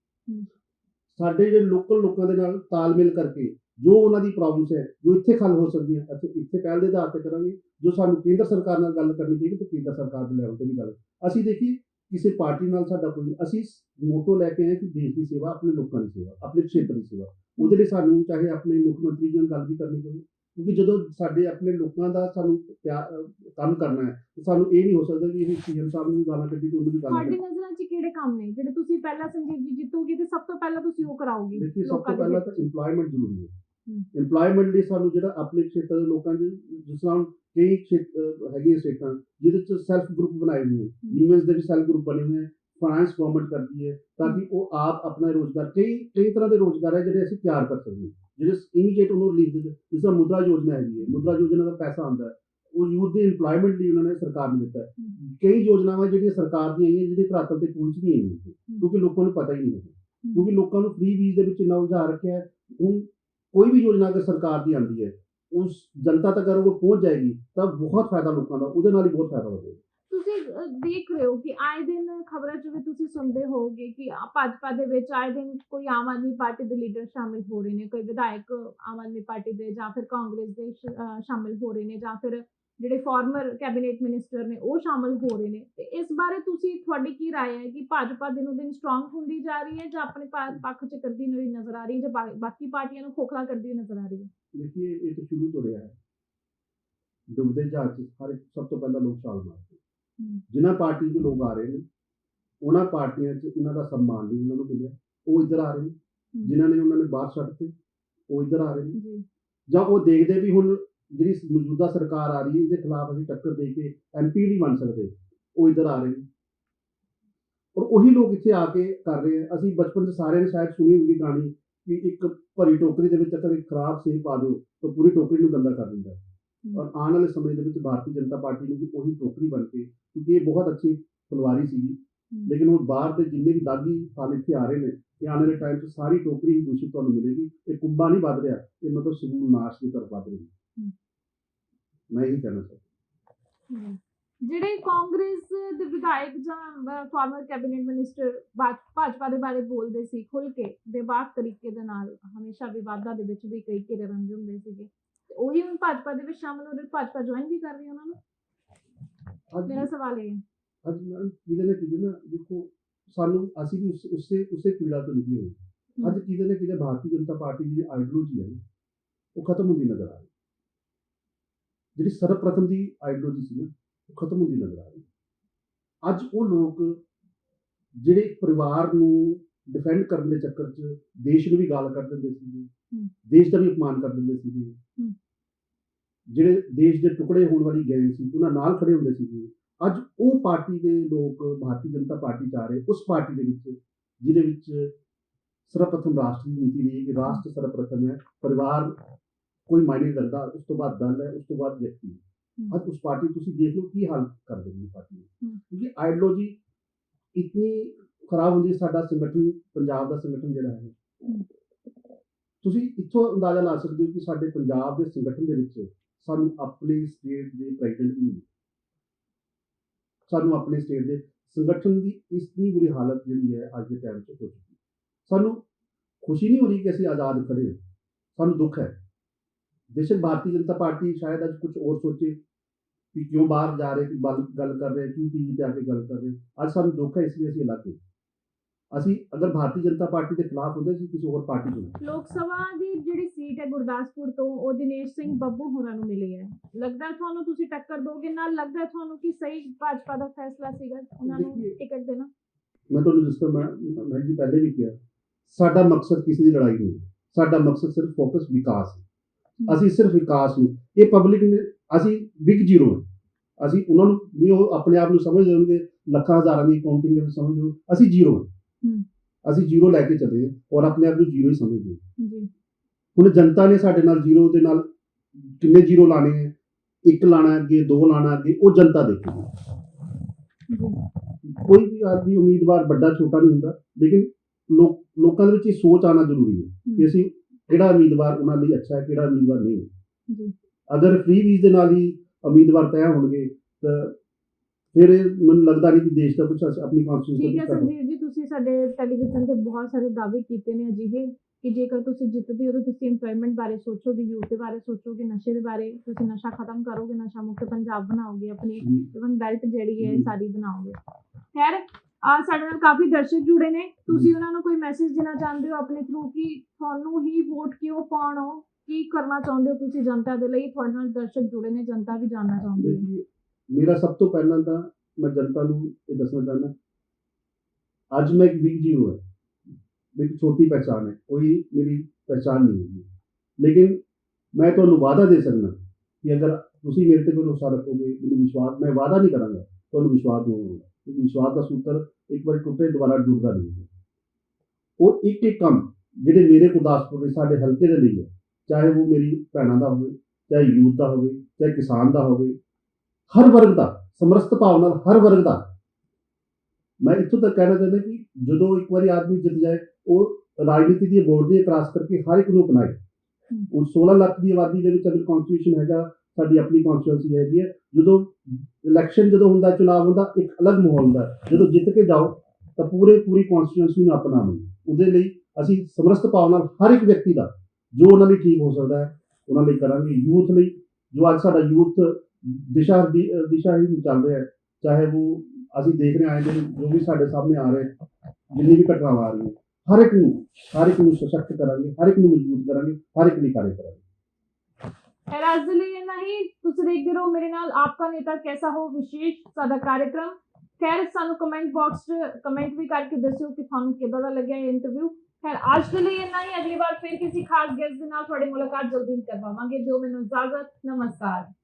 ਸਾਡੇ ਜਿਹੜੇ ਲੋਕਲ ਲੋਕਾਂ ਦੇ ਨਾਲ ਤਾਲਮੇਲ ਕਰਕੇ ਜੋ ਉਹਨਾਂ ਦੀ ਪ੍ਰੋਬਲਮਸ ਹੈ, ਜੋ ਇੱਥੇ ਹੱਲ ਹੋ ਸਕਦੀਆਂ, ਅਸੀਂ ਇੱਥੇ ਪਹਿਲ ਦੇ ਆਧਾਰ ਤੇ ਕਰਾਂਗੇ, ਜੋ ਸਾਨੂੰ ਕੇਂਦਰ ਸਰਕਾਰ ਨਾਲ ਗੱਲ ਕਰਨੀ ਚਾਹੀਦੀ ਤੇ ਕੇਂਦਰ ਸਰਕਾਰ ਦੇ ਲੈਵਲ ਤੇ ਵੀ ਗੱਲ ਅਸੀਂ ਦੇਖੀ, ਕਿਸੇ ਪਾਰਟੀ ਨਾਲ ਸਾਡਾ ਕੋਈ ਨਹੀਂ। ਅਸੀਂ ਮੋਟੋ ਲੈ ਕੇ ਆਏ ਕਿ ਦੇਸ਼ ਦੀ ਸੇਵਾ, ਆਪਣੇ ਲੋਕਾਂ ਦੀ ਸੇਵਾ, ਆਪਣੇ ਖੇਤਰ ਦੀ ਸੇਵਾ ਉਹਦੇ ਲਈ ਸਾਨੂੰ ਚਾਹੇ ਆਪਣੇ ਮੁੱਖ ਮੰਤਰੀ ਜੀ ਨਾਲ ਗੱਲ ਵੀ ਕਰਨੀ ਪਵੇ ਕਿਉਂਕਿ ਜਦੋਂ ਸਾਡੇ ਆਪਣੇ ਲੋਕਾਂ ਦਾ ਸਾਨੂੰ ਪਿਆ- ਅਹ ਕੰਮ ਕਰਨਾ ਹੈ ਤਾਂ ਸਾਨੂੰ ਇਹ ਨਹੀਂ ਹੋ ਸਕਦਾ ਕਿ ਇਹ ਸੀਐਮ ਸਾਹਿਬ ਨੂੰ ਵੀ ਗਾਲਾਂ ਕੱਢੀ ਤੇ ਉਹਨੂੰ ਵੀ ਗਾਲਾਂ ਤੁਹਾਡੀ ਕੱਢੀ ਨਜ਼ਰਾਂ 'ਚ ਕਿਹੜੇ ਕੰਮ ਨੇ? ਜਿਹੜੇ ਤੁਸੀਂ ਪਹਿਲਾਂ ਸੰਜੀਵ ਜੀ ਜਿੱਤੋਗੇ ਤੇ ਸਭ ਤੋਂ ਪਹਿਲਾਂ ਤੁਸੀਂ ਉਹ ਕਰਾਓਗੇ ਦੇਖੀਏ ਸਭ ਤੋਂ ਪਹਿਲਾਂ। ਤਾਂ EMPLOYMENT ਜ਼ਰੂਰੀ ਹੈ। EMPLOYMENT ਲਈ ਸਾਨੂੰ ਜਿਹੜਾ ਆਪਣੇ ਖੇਤਰ ਦੇ ਲੋਕਾਂ ਦੇ ਜਿਸ ਤਰ੍ਹਾਂ ਕਈ ਖੇਤ- ਅਹ ਹੈਗੀਆਂ ਸਟੇਟਾਂ ਜਿਹਦੇ ਚ ਸੈਲਫ ਗਰੁੱਪ ਬਣਾਏ ਹੋਏ ਨੇ। ਵਿਮਨਸ ਦੇ ਵੀ ਸੈਲਫ ਗਰੁੱਪ ਬਣੇ ਹੋਏ ਹੈ ਫਾਈਨਾਂਸ ਗਵਰਨਮੈਂਟ ਕਰਦੀ ਹੈ ਤਾਂ ਕਿ ਉਹ ਆਪ ਆਪਣਾ ਰੋਜ਼ਗਾਰ ਕਈ ਕਈ ਤਰ੍ਹਾਂ ਦੇ ਰੋਜ਼ਗਾਰ ਹੈ ਜਿਹੜੇ ਅਸੀਂ ਤਿਆਰ ਕਰ ਸਕਦੇ ਹਾਂ। ਜਿਹੜੇ ਇਮੀਡੀਏਟ ਉਹਨੂੰ ਰਿਲੀਜ਼ ਦੇ ਜਿਸ ਤਰ੍ਹਾਂ ਮੁਦਰਾ ਯੋਜਨਾ ਹੈਗੀ ਹੈ ਮੁਦਰਾ ਯੋਜਨਾ ਦਾ ਪੈਸਾ ਆਉਂਦਾ ਹੈ ਉਹ ਯੂਥ ਦੇ EMPLOYMENT ਲਈ ਉਹਨਾਂ ਨੇ ਸਰਕਾਰ ਨੇ ਦਿੱਤਾ ਕਈ ਯੋਜਨਾਵਾਂ ਜਿਹੜੀਆਂ ਸਰਕਾਰ ਦੀਆਂ ਆਈਆਂ ਜਿਹੜੇ ਧਰਾਤਲ ਤੇ ਪਹੁੰਚਦੀਆਂ ਨਹੀਂ ਕਿਉਂਕਿ ਲੋਕਾਂ ਨੂੰ ਪਤਾ ਹੀ ਨਹੀਂ ਹੈ। ਕਿਉਂਕਿ ਲੋਕਾਂ ਨੂੰ ਫ੍ਰੀ ਵੀਜ਼ ਦੇ ਵਿੱਚ ਇੰਨਾ ਉਲਝਾ ਰੱਖਿਆ ਹੈ ਹੁਣ ਕੋਈ ਵੀ ਯੋਜਨਾ ਅਗਰ ਸਰਕਾਰ ਦੀ ਆਉਂਦੀ ਹੈ ਉਸ ਜਨਤਾ ਤੱਕ ਅਗਰ ਉਹ ਪਹੁੰਚ ਜਾਏਗੀ ਤਾਂ ਬਹੁਤ ਫਾਇਦਾ ਲੋਕਾਂ ਦਾ ਉਹਦੇ ਨਾਲ ਹੀ ਬਹੁਤ ਫਾਇਦਾ ਹੋ ਜਾਏਗਾ ਤੁਸੀਂ ਦੇਖ ਰਹੇ ਹੋ ਕਿ ਆਏ ਦਿਨ ਖਬਰਾਂ 'ਚ ਵੀ ਤੁਸੀਂ ਸੁਣਦੇ ਹੋਵੋਗੇ ਕਿ ਭਾਜਪਾ ਦੇ ਵਿੱਚ ਆਏ ਦਿਨ ਕੋਈ ਆਮ ਆਦਮੀ ਪਾਰਟੀ ਦੇ ਲੀਡਰ ਸ਼ਾਮਿਲ ਹੋ ਰਹੇ ਨੇ, ਕੋਈ ਵਿਧਾਇਕ ਆਮ ਆਦਮੀ ਪਾਰਟੀ ਦੇ ਜਾਂ ਫਿਰ ਕਾਂਗਰਸ ਦੇ ਸ਼ਾਮਿਲ ਹੋ ਰਹੇ ਨੇ ਜਾਂ ਫਿਰ ਜਿਹੜੇ ਫਾਰਮਰ ਕੈਬਨਿਟ ਮਿਨਿਸਟਰ ਨੇ ਉਹ ਸ਼ਾਮਲ ਹੋ ਰਹੇ ਨੇ। ਤੇ ਇਸ ਬਾਰੇ ਤੁਸੀਂ, ਤੁਹਾਡੀ ਕੀ رائے ਹੈ ਕਿ ਭਾਜਪਾ ਦਿਨੋਂ ਦਿਨ ਸਟਰੋਂਗ ਹੁੰਦੀ ਜਾ ਰਹੀ ਹੈ ਜਾਂ ਆਪਣੇ ਪੱਖ 'ਚ ਕਰਦੀ ਨਜ਼ਰ ਨਜ਼ਰ ਆ ਰਹੀ ਹੈ ਬਾਕੀ ਪਾਰਟੀਆਂ ਨੂੰ ਖੋਖਲਾ ਕਰਦੀ ਨਜ਼ਰ ਆ ਰਹੀ ਹੈ? ਦੇਖੀਏ, ਇਹ ਤਾਂ ਸ਼ੁਰੂ ਤੋਂ ਹੈ। ਡੁੱਬਦੇ ਜਹਾਜ਼ ਸਾਰੇ ਸਭ ਤੋਂ ਪਹਿਲਾਂ ਲੋਕ ਛਾਲ ਮਾਰਦੇ ਜਿਨ੍ਹਾਂ ਪਾਰਟੀ ਦੇ ਲੋਕ ਆ ਰਹੇ ਨੇ ਉਹਨਾਂ ਪਾਰਟੀਆਂ 'ਚ ਇਹਨਾਂ ਦਾ ਸਨਮਾਨ ਨਹੀਂ ਉਹਨਾਂ ਨੂੰ ਮਿਲਿਆ। ਉਹ ਇੱਧਰ ਆ ਰਹੇ ਨੇ। ਜਿਨ੍ਹਾਂ ਨੇ ਉਹਨਾਂ ਨੇ ਬਾਹਰ ਛੱਡਤੇ ਉਹ ਇੱਧਰ ਆ ਰਹੇ ਨੇ। ਜੀ। ਉਹ ਦੇਖਦੇ ਵੀ ਹੁਣ ਜਿਹੜੀ ਮੌਜੂਦਾ ਸਰਕਾਰ ਆ ਰਹੀ ਹੈ ਇਹਦੇ ਖਿਲਾਫ ਅਸੀਂ ਟੱਕਰ ਦੇ ਕੇ ਐਮਪੀ ਨਹੀਂ ਬਣ ਸਕਦੇ ਉਹ ਇੱਧਰ ਆ ਰਹੇ ਨੇ। ਔਰ ਉਹੀ ਲੋਕ ਇੱਥੇ ਆ ਕੇ ਕਰ ਰਹੇ ਆ। ਅਸੀਂ ਬਚਪਨ 'ਚ ਸਾਰਿਆਂ ਨੇ ਸ਼ਾਇਦ ਸੁਣੀ ਹੋਊਗੀ ਕਹਾਣੀ ਕਿ ਇੱਕ ਭਰੀ ਟੋਕਰੀ ਦੇ ਵਿੱਚ ਅਗਰ ਇੱਕ ਖਰਾਬ ਸੇਬ ਪਾ ਦਿਓ ਤਾਂ ਪੂਰੀ ਟੋਕਰੀ ਨੂੰ ਗੰਦਾ ਕਰ ਦਿੰਦਾ। ਔਰ ਆਉਣ ਵਾਲੇ ਸਮੇਂ ਦੇ ਵਿੱਚ ਭਾਰਤੀ ਜਨਤਾ ਪਾਰਟੀ ਨੂੰ ਵੀ ਉਹੀ ਟੋਕਰੀ ਬਣ ਕੇ ਕਿਉਂਕਿ ਇਹ ਬਹੁਤ ਅੱਛੀ ਫੁਲਵਾਰੀ ਸੀਗੀ। ਲੇਕਿਨ ਹੁਣ ਬਾਹਰ ਦੇ ਜਿੰਨੇ ਵੀ ਦਾਗੀ ਫਲ ਇੱਥੇ ਆ ਰਹੇ ਨੇ ਇਹ ਆਉਣ ਵਾਲੇ ਟਾਈਮ 'ਚ ਸਾਰੀ ਟੋਕਰੀ ਹੀ ਦੂਸ਼ਿਤ ਤੁਹਾਨੂੰ ਮਿਲੇਗੀ ਇਹ ਕੁੰਭਾ ਨਹੀਂ ਵੱਧ ਰਿਹਾ ਇਹ ਮਤਲਬ ਸਮੂਲ ਨਾਸ਼ ਦੀ ਤਰਫ ਵੱਧ ਰਹੀ। ਮੈਂ ਇਹੀ ਕਹਿਣਾ ਚਾਹੁੰਦਾ। ਜਿਹੜੇ ਕਾਂਗਰਸ ਦੇ ਵਿਧਾਇਕ ਜਾਂ ਫਾਰਮਰ ਕੈਬਨਿਟ ਮਿਨਿਸਟਰ ਭਾਜਪਾ ਦੇ ਬਾਰੇ ਬੋਲਦੇ ਸੀ ਖੁੱਲ ਕੇ ਬੇਬਾਕ ਤਰੀਕੇ ਦੇ ਨਾਲ ਹਮੇਸ਼ਾ ਵਿਵਾਦਾਂ ਦੇ ਵਿੱਚ ਵੀ ਕਈ ਘਿਰੇ ਰਹਿੰਦੇ ਹੁੰਦੇ ਸੀਗੇ ਤੇ ਉਹੀ ਹੁਣ ਭਾਜਪਾ ਦੇ ਵਿੱਚ ਸ਼ਾਮਲ ਹੋ ਰਹੇ ਭਾਜਪਾ ਜੁਆਇਨ ਵੀ ਕਰ ਰਹੀ ਹੈ ਉਹਨਾਂ ਨੂੰ? ਅੱਜ ਮੇਰਾ ਸਵਾਲ ਇਹ ਹੈ। ਅੱਜ ਮੈਂ ਕਿਤੇ ਨਾ ਕਿਤੇ ਨਾ ਦੇਖੋ ਸਾਨੂੰ ਅਸੀਂ ਵੀ ਉਸ ਉਸੇ ਉਸੇ ਪੀੜਾ ਤੋਂ ਨਿਕਲੇ ਹੋਏ। ਅੱਜ ਕਿਤੇ ਨਾ ਕਿਤੇ ਭਾਰਤੀ ਜਨਤਾ ਪਾਰਟੀ ਦੀ ਆਈਡੀਓਲੋਜੀ ਹੈ ਨਾ, ਉਹ ਖਤਮ ਹੁੰਦੀ ਨਜ਼ਰ ਆ ਰਹੀ। ਜਿਹੜੀ ਸਰਵਪ੍ਰਥਮ ਦੀ ਆਈਡੀਓਲੋਜੀ ਸੀ ਨਾ ਉਹ ਖਤਮ ਹੁੰਦੀ ਨਜ਼ਰ ਆ ਰਹੀ। ਅੱਜ ਉਹ ਲੋਕ ਜਿਹੜੇ ਪਰਿਵਾਰ ਨੂੰ ਡਿਫੈਂਡ ਕਰਨ ਦੇ ਚੱਕਰ 'ਚ ਦੇਸ਼ ਨੂੰ ਵੀ ਗਾਲ ਕਰ ਦਿੰਦੇ ਸੀਗੇ। ਦੇਸ਼ ਦਾ ਵੀ ਅਪਮਾਨ ਕਰ ਦਿੰਦੇ ਸੀਗੇ। ਜਿਹੜੇ ਦੇਸ਼ ਦੇ ਟੁਕੜੇ ਹੋਣ ਵਾਲੀ ਗੈਂਗ ਸੀ ਉਹਨਾਂ ਨਾਲ ਖੜੇ ਹੁੰਦੇ ਸੀਗੇ ਅੱਜ ਉਹ ਪਾਰਟੀ ਦੇ ਲੋਕ ਭਾਰਤੀ ਜਨਤਾ ਪਾਰਟੀ ਚ ਆ ਰਹੇ ਉਸ ਪਾਰਟੀ ਦੇ ਵਿੱਚ ਜਿਹਦੇ ਵਿੱਚ ਸਰਵਪ੍ਰਥਮ ਰਾਸ਼ਟਰ ਨੀਤੀ ਹੈ ਕਿ ਰਾਸ਼ਟਰ ਸਰਵਪ੍ਰਥਮ ਹੈ ਪਰਿਵਾਰ ਕੋਈ ਮਾਇਨੇ ਰੱਖਦਾ ਉਸ ਤੋਂ ਬਾਅਦ ਦਲ ਹੈ ਉਸ ਤੋਂ ਬਾਅਦ ਵਿਅਕਤੀ ਹੈ। ਅੱਜ ਉਸ ਪਾਰਟੀ ਤੁਸੀਂ ਦੇਖ ਲਓ ਕੀ ਹਾਲ ਕਰ ਦਿੰਦੀ ਹੈ ਪਾਰਟੀ। ਕਿਉਂਕਿ ਆਈਡੀਓਲੋਜੀ ਇਤਨੀ ਖਰਾਬ ਹੁੰਦੀ ਸਾਡਾ ਸੰਗਠਨ ਪੰਜਾਬ ਦਾ ਸੰਗਠਨ ਜਿਹੜਾ ਹੈ। ਤੁਸੀਂ ਇੱਥੋਂ ਅੰਦਾਜ਼ਾ ਲਾ ਸਕਦੇ ਹੋ ਕਿ ਸਾਡੇ ਪੰਜਾਬ ਦੇ ਸੰਗਠਨ ਦੇ ਵਿੱਚ ਸਾਨੂੰ ਆਪਣੇ ਸਟੇਟ ਦੇ ਪ੍ਰੈਜ਼ੀਡੈਂਟ ਵੀ ਨਹੀਂ ਸਾਨੂੰ ਆਪਣੇ ਸਟੇਟ ਦੇ ਸੰਗਠਨ ਦੀ ਇਸ ਦੀ ਬੁਰੀ ਹਾਲਤ ਜਿਹੜੀ ਹੈ ਅੱਜ ਦੇ ਟਾਈਮ 'ਚ ਹੋ ਚੁੱਕੀ ਸਾਨੂੰ ਖੁਸ਼ੀ ਨਹੀਂ ਹੋ ਰਹੀ ਕਿ ਅਸੀਂ ਆਜ਼ਾਦ ਖੜੇ ਹਾਂ। ਸਾਨੂੰ ਦੁੱਖ ਹੈ। ਬੇਸ਼ੱਕ ਭਾਰਤੀ ਜਨਤਾ ਪਾਰਟੀ ਸ਼ਾਇਦ ਅੱਜ ਕੁਝ ਹੋਰ ਸੋਚੇ ਕਿ ਕਿਉਂ ਬਾਹਰ ਜਾ ਰਹੇ, ਕਿ ਗੱਲ ਕਰ ਰਹੇ, ਕਿਉਂ ਟੀਵੀ ਤੇ ਆ ਕੇ ਗੱਲ ਕਰ ਰਹੇ। ਅੱਜ ਸਾਨੂੰ ਦੁੱਖ ਹੈ, ਇਸ ਲਈ ਅਸੀਂ ਅਲੱਗ ਹਾਂ। ਅਸੀਂ ਅਗਰ ਭਾਰਤੀ ਜਨਤਾ ਪਾਰਟੀ ਦੇ ਖਿਲਾਫ ਹੁੰਦੇ ਸੀ ਕਿਸੇ ਹੋਰ ਪਾਰਟੀ ਤੋਂ ਲੋਕ ਸਭਾ ਦੀ ਜਿਹੜੀ ਸੀਟ ਹੈ ਗੁਰਦਾਸਪੁਰ ਤੋਂ ਉਹ ਦਿਨੇਸ਼ ਸਿੰਘ ਬੱਬੂ ਹੋਰਾਂ ਨੂੰ ਮਿਲੀ ਹੈ। ਲੱਗਦਾ ਤੁਹਾਨੂੰ ਤੁਸੀਂ ਟੱਕਰ ਦੋਗੇ? ਨਾਲ ਲੱਗਦਾ ਤੁਹਾਨੂੰ ਕਿ ਸਹੀ ਭਾਜਪਾ ਦਾ ਫੈਸਲਾ ਸੀਗਾ ਉਹਨਾਂ ਨੂੰ ਟਿਕਟ ਦੇਣਾ? ਮੈਂ ਤੁਹਾਨੂੰ ਜਿਸ ਤਰ੍ਹਾਂ ਮੈਂ ਮੈਂ ਜੀ ਪਹਿਲੇ ਵੀ ਕਿਹਾ ਸਾਡਾ ਮਕਸਦ ਕਿਸੇ ਦੀ ਲੜਾਈ ਨਹੀਂ। ਸਾਡਾ ਮਕਸਦ ਸਿਰਫ ਫੋਕਸ ਵਿਕਾਸ ਹੈ। ਅਸੀਂ ਸਿਰਫ ਵਿਕਾਸ ਨੂੰ ਇਹ ਪਬਲਿਕ ਨੇ ਅਸੀਂ ਬਿਗ ਜ਼ੀਰੋ ਹਾਂ। ਅਸੀਂ ਉਹਨਾਂ ਨੂੰ ਵੀ ਉਹ ਆਪਣੇ ਆਪ ਨੂੰ ਸਮਝਦੇ ਹੋਣਗੇ ਲੱਖਾਂ ਹਜ਼ਾਰਾਂ ਦੀ ਕਾਊਂਟਿੰਗ ਦੇ ਵਿੱਚ ਸਮਝਦੇ ਹੋ ਅਸੀਂ ਜ਼ੀਰੋ ਹੂੰ। ਅਸੀਂ ਜ਼ੀਰੋ ਲੈ ਕੇ ਚੱਲੇ ਔਰ ਆਪਣੇ ਆਪ ਨੂੰ ਜ਼ੀਰੋ ਹੀ ਸਮਝਦੇ ਹਾਂ। ਜੀ। ਹੁਣ ਜਨਤਾ ਨੇ ਸਾਡੇ ਨਾਲ ਜ਼ੀਰੋ ਦੇ ਨਾਲ ਕਿੰਨੇ ਜ਼ੀਰੋ ਲਾਣੇ ਹੈ? ਇੱਕ ਲਾਣਾ ਅੱਗੇ ਦੋ ਲਾਣਾ ਅੱਗੇ ਉਹ ਜਨਤਾ ਦੇਖੇਗੀ। ਕੋਈ ਵੀ ਆਦਮੀ ਉਮੀਦਵਾਰ ਵੱਡਾ ਛੋਟਾ ਨਹੀਂ ਹੁੰਦਾ ਲੇਕਿਨ ਲੋਕ ਲੋਕਾਂ ਦੇ ਵਿੱਚ ਇਹ ਸੋਚ ਆਣਾ ਜ਼ਰੂਰੀ ਹੈ ਕਿ ਅਸੀਂ ਕਿਹੜਾ ਉਮੀਦਵਾਰ ਉਹਨਾਂ ਲਈ ਅੱਛਾ ਹੈ ਕਿਹੜਾ ਉਮੀਦਵਾਰ ਨਹੀਂ ਹੈ। ਜੀ। ਅਗਰ ਫ੍ਰੀ ਵੀਜ਼ ਦੇ ਨਾਲ ਹੀ ਉਮੀਦਵਾਰ ਤੈਅ ਹੋਣਗੇ ਤਾਂ ਫਿਰ ਇਹ ਮੈਨੂੰ ਲੱਗਦਾ ਨਹੀਂ ਕਿ ਦੇਸ਼ ਦਾ ਕੁਝ ਆਪਣੀ ਠੀਕ ਹੈ ਕਨਸਟੀਟਿਊਸ਼ਨ ਸੰਜੀਵ ਜੀ ਤੁਸੀਂ ਸਾਡੇ ਟੈਲੀਵਿਜ਼ਨ ਤੇ ਬਹੁਤ ਸਾਰੇ ਦਾਅਵੇ ਕੀਤੇ ਨੇ ਅਜਿਹੇ ਕਿ ਜੇਕਰ ਤੁਸੀਂ ਜਿੱਤਦੇ ਹੋ ਤਾਂ ਤੁਸੀਂ EMPLOYMENT ਬਾਰੇ ਸੋਚੋਗੇ ਯੂਥ ਦੇ ਬਾਰੇ ਸੋਚੋਗੇ ਨਸ਼ੇ ਦੇ ਬਾਰੇ ਤੁਸੀਂ ਨਸ਼ਾ ਖਤਮ ਕਰੋਗੇ ਨਸ਼ਾ ਮੁਕਤ ਪੰਜਾਬ ਬਣਾਓਗੇ ਆਪਣੀ ਇਵਨ ਬੈਲਟ ਜਿਹੜੀ ਹੈ ਇਹ ਜੀ। ਸਾਰੀ ਬਣਾਓਗੇ। ਖੈਰ ਆ ਸਾਡੇ ਨਾਲ ਕਾਫੀ ਦਰਸ਼ਕ ਜੁੜੇ ਨੇ। ਤੁਸੀਂ ਉਹਨਾਂ ਨੂੰ ਕੋਈ ਮੈਸੇਜ ਦੇਣਾ ਚਾਹੁੰਦੇ ਹੋ ਆਪਣੇ ਥਰੂ ਕਿ ਤੁਹਾਨੂੰ ਹੀ ਵੋਟ ਕਿਉਂ ਪਾਉਣੋ ਕੀ ਕਰਨਾ ਚਾਹੁੰਦੇ ਹੋ ਤੁਸੀਂ ਜਨਤਾ ਦੇ ਲਈ? ਤੁਹਾਡੇ ਨਾਲ ਦਰਸ਼ਕ ਜੁੜੇ ਨੇ ਜਨਤਾ ਵੀ ਜਾਣਨਾ ਚਾਹੁੰਦੀ ਹੈ। ਦੇਖੀਏ, ਮੇਰਾ ਸਭ ਤੋਂ ਪਹਿਲਾਂ ਤਾਂ ਮੈਂ ਜਨਤਾ ਨੂੰ ਇਹ ਦੱਸਣਾ ਚਾਹੁੰਦਾ, ਅੱਜ ਮੈਂ ਇੱਕ ਬਿਗ ਜ਼ੀਰੋ ਹੈ ਮੇਰੀ ਛੋਟੀ ਪਹਿਚਾਨ ਹੈ, ਕੋਈ ਮੇਰੀ ਪਹਿਚਾਨ ਨਹੀਂ ਹੈ ਲੇਕਿਨ ਮੈਂ ਤੁਹਾਨੂੰ ਵਾਅਦਾ ਦੇ ਸਕਦਾ ਕਿ ਅਗਰ ਤੁਸੀਂ ਮੇਰੇ ਤੇ ਭਰੋਸਾ ਰੱਖੋਗੇ, ਮੈਨੂੰ ਵਿਸ਼ਵਾਸ, ਮੈਂ ਵਾਅਦਾ ਨਹੀਂ ਕਰਾਂਗਾ, ਤੁਹਾਨੂੰ ਵਿਸ਼ਵਾਸ ਹੋਊਗਾ ਕਿਉਂਕਿ ਵਿਸ਼ਵਾਸ ਦਾ ਸੂਤਰ ਇੱਕ ਵਾਰ ਟੁੱਟੇ ਦੁਬਾਰਾ ਜੁੜਦਾ ਨਹੀਂ ਹੈ। ਉਹ ਇੱਕ ਇੱਕ ਕੰਮ ਜਿਹੜੇ ਮੇਰੇ ਗੁਰਦਾਸਪੁਰ ਦੇ ਸਾਡੇ ਹਲਕੇ ਦੇ ਲਈ ਹੈ, ਚਾਹੇ ਉਹ ਮੇਰੀ ਭੈਣਾਂ ਦਾ ਹੋਵੇ, ਚਾਹੇ ਯੂਥ ਦਾ ਹੋਵੇ, ਚਾਹੇ ਕਿਸਾਨ ਦਾ ਹੋਵੇ ਹਰ ਵਰਗ ਦਾ, ਸਮਰਸਤ ਭਾਵ ਨਾਲ ਹਰ ਵਰਗ ਦਾ। ਮੈਂ ਇੱਥੋਂ ਤੱਕ ਕਹਿਣਾ ਚਾਹੁੰਦਾ ਕਿ ਜਦੋਂ ਇੱਕ ਵਾਰੀ ਆਦਮੀ ਜਿੱਤ ਜਾਏ, ਉਹ ਰਾਜਨੀਤੀ ਦੀ ਬਾਉਂਡਰੀ ਕ੍ਰਾਸ ਕਰਕੇ ਹਰ ਇੱਕ ਨੂੰ ਅਪਣਾਏ। ਹੁਣ 16 ਲੱਖ ਦੀ ਆਬਾਦੀ ਦੇ ਵਿੱਚ ਅਗਰ ਕਨਸਟੀਟਿਊਸ਼ਨ ਹੈਗਾ, ਸਾਡੀ ਆਪਣੀ ਕੌਨਸਟੀਟਿਊਂਸੀ ਹੈਗੀ ਹੈ, ਜਦੋਂ ਇਲੈਕਸ਼ਨ ਜਦੋਂ ਹੁੰਦਾ, ਚੁਣਾਵ ਹੁੰਦਾ, ਇੱਕ ਅਲੱਗ ਮਾਹੌਲ ਹੁੰਦਾ, ਜਦੋਂ ਜਿੱਤ ਕੇ ਜਾਓ, ਤਾਂ ਪੂਰੇ ਪੂਰੀ ਕੌਨਸਟੀਟਿਊਂਸੀ ਨੂੰ ਆਪਣਾ ਲਓ ਉਹਦੇ ਲਈ ਅਸੀਂ ਸਮਰਸਤ ਭਾਵ ਨਾਲ ਹਰ ਇੱਕ ਵਿਅਕਤੀ ਦਾ, ਜੋ ਉਹਨਾਂ ਲਈ ਠੀਕ ਹੋ ਸਕਦਾ ਹੈ, ਉਹਨਾਂ ਲਈ ਕਰਾਂਗੇ। ਯੂਥ ਲਈ, ਜੋ ਅੱਜ ਸਾਡਾ ਯੂਥ ਦਿਸ਼ਾ ਦੀ ਦਿਸ਼ਾ ਹੀ ਚੱਲ ਰਿਹਾ ਹੈ। ਚਾਹੇ ਉਹ ਅਸੀਂ ਦੇਖ ਰਹੇ ਆਏ ਦਿਨ ਜੋ ਵੀ ਸਾਡੇ ਸਾਹਮਣੇ ਆ ਰਹੇ ਜਿੰਨੀ ਵੀ ਘਟਨਾਵਾਂ ਆ ਰਹੀਆਂ, ਹਰ ਇੱਕ ਨੂੰ, ਹਰ ਇੱਕ ਨੂੰ ਸਸ਼ਕਤ ਕਰਾਂਗੇ, ਹਰ ਇੱਕ ਨੂੰ ਮਜ਼ਬੂਤ ਕਰਾਂਗੇ, ਹਰ ਇੱਕ ਲਈ ਕਾਰਜ ਕਰਾਂਗੇ। ਖੈਰ, ਅੱਜ ਦੇ ਲਈ ਇੰਨਾ ਹੀ। ਤੁਸੀਂ ਦੇਖਦੇ ਰਹੋ ਮੇਰੇ ਨਾਲ ਆਪਕਾ ਨੇਤਾ ਕੈਸਾ ਹੋ, ਵਿਸ਼ੇਸ਼ ਸਾਡਾ ਕਾਰਜਕ੍ਰਮ। ਖੈਰ, ਸਾਨੂੰ ਕਮੈਂਟ ਬਾਕਸ 'ਚ ਕਮੈਂਟ ਵੀ ਕਰਕੇ ਦੱਸਿਓ ਕਿ ਤੁਹਾਨੂੰ ਕਿੱਦਾਂ ਦਾ ਲੱਗਿਆ ਇਹ ਇੰਟਰਵਿਊ ਖੈਰ, ਅੱਜ ਦੇ ਲਈ ਇੰਨਾ ਹੀ। ਅਗਲੀ ਵਾਰ ਫਿਰ ਕਿਸੇ ਖਾਸ ਗੈਸਟ ਦੇ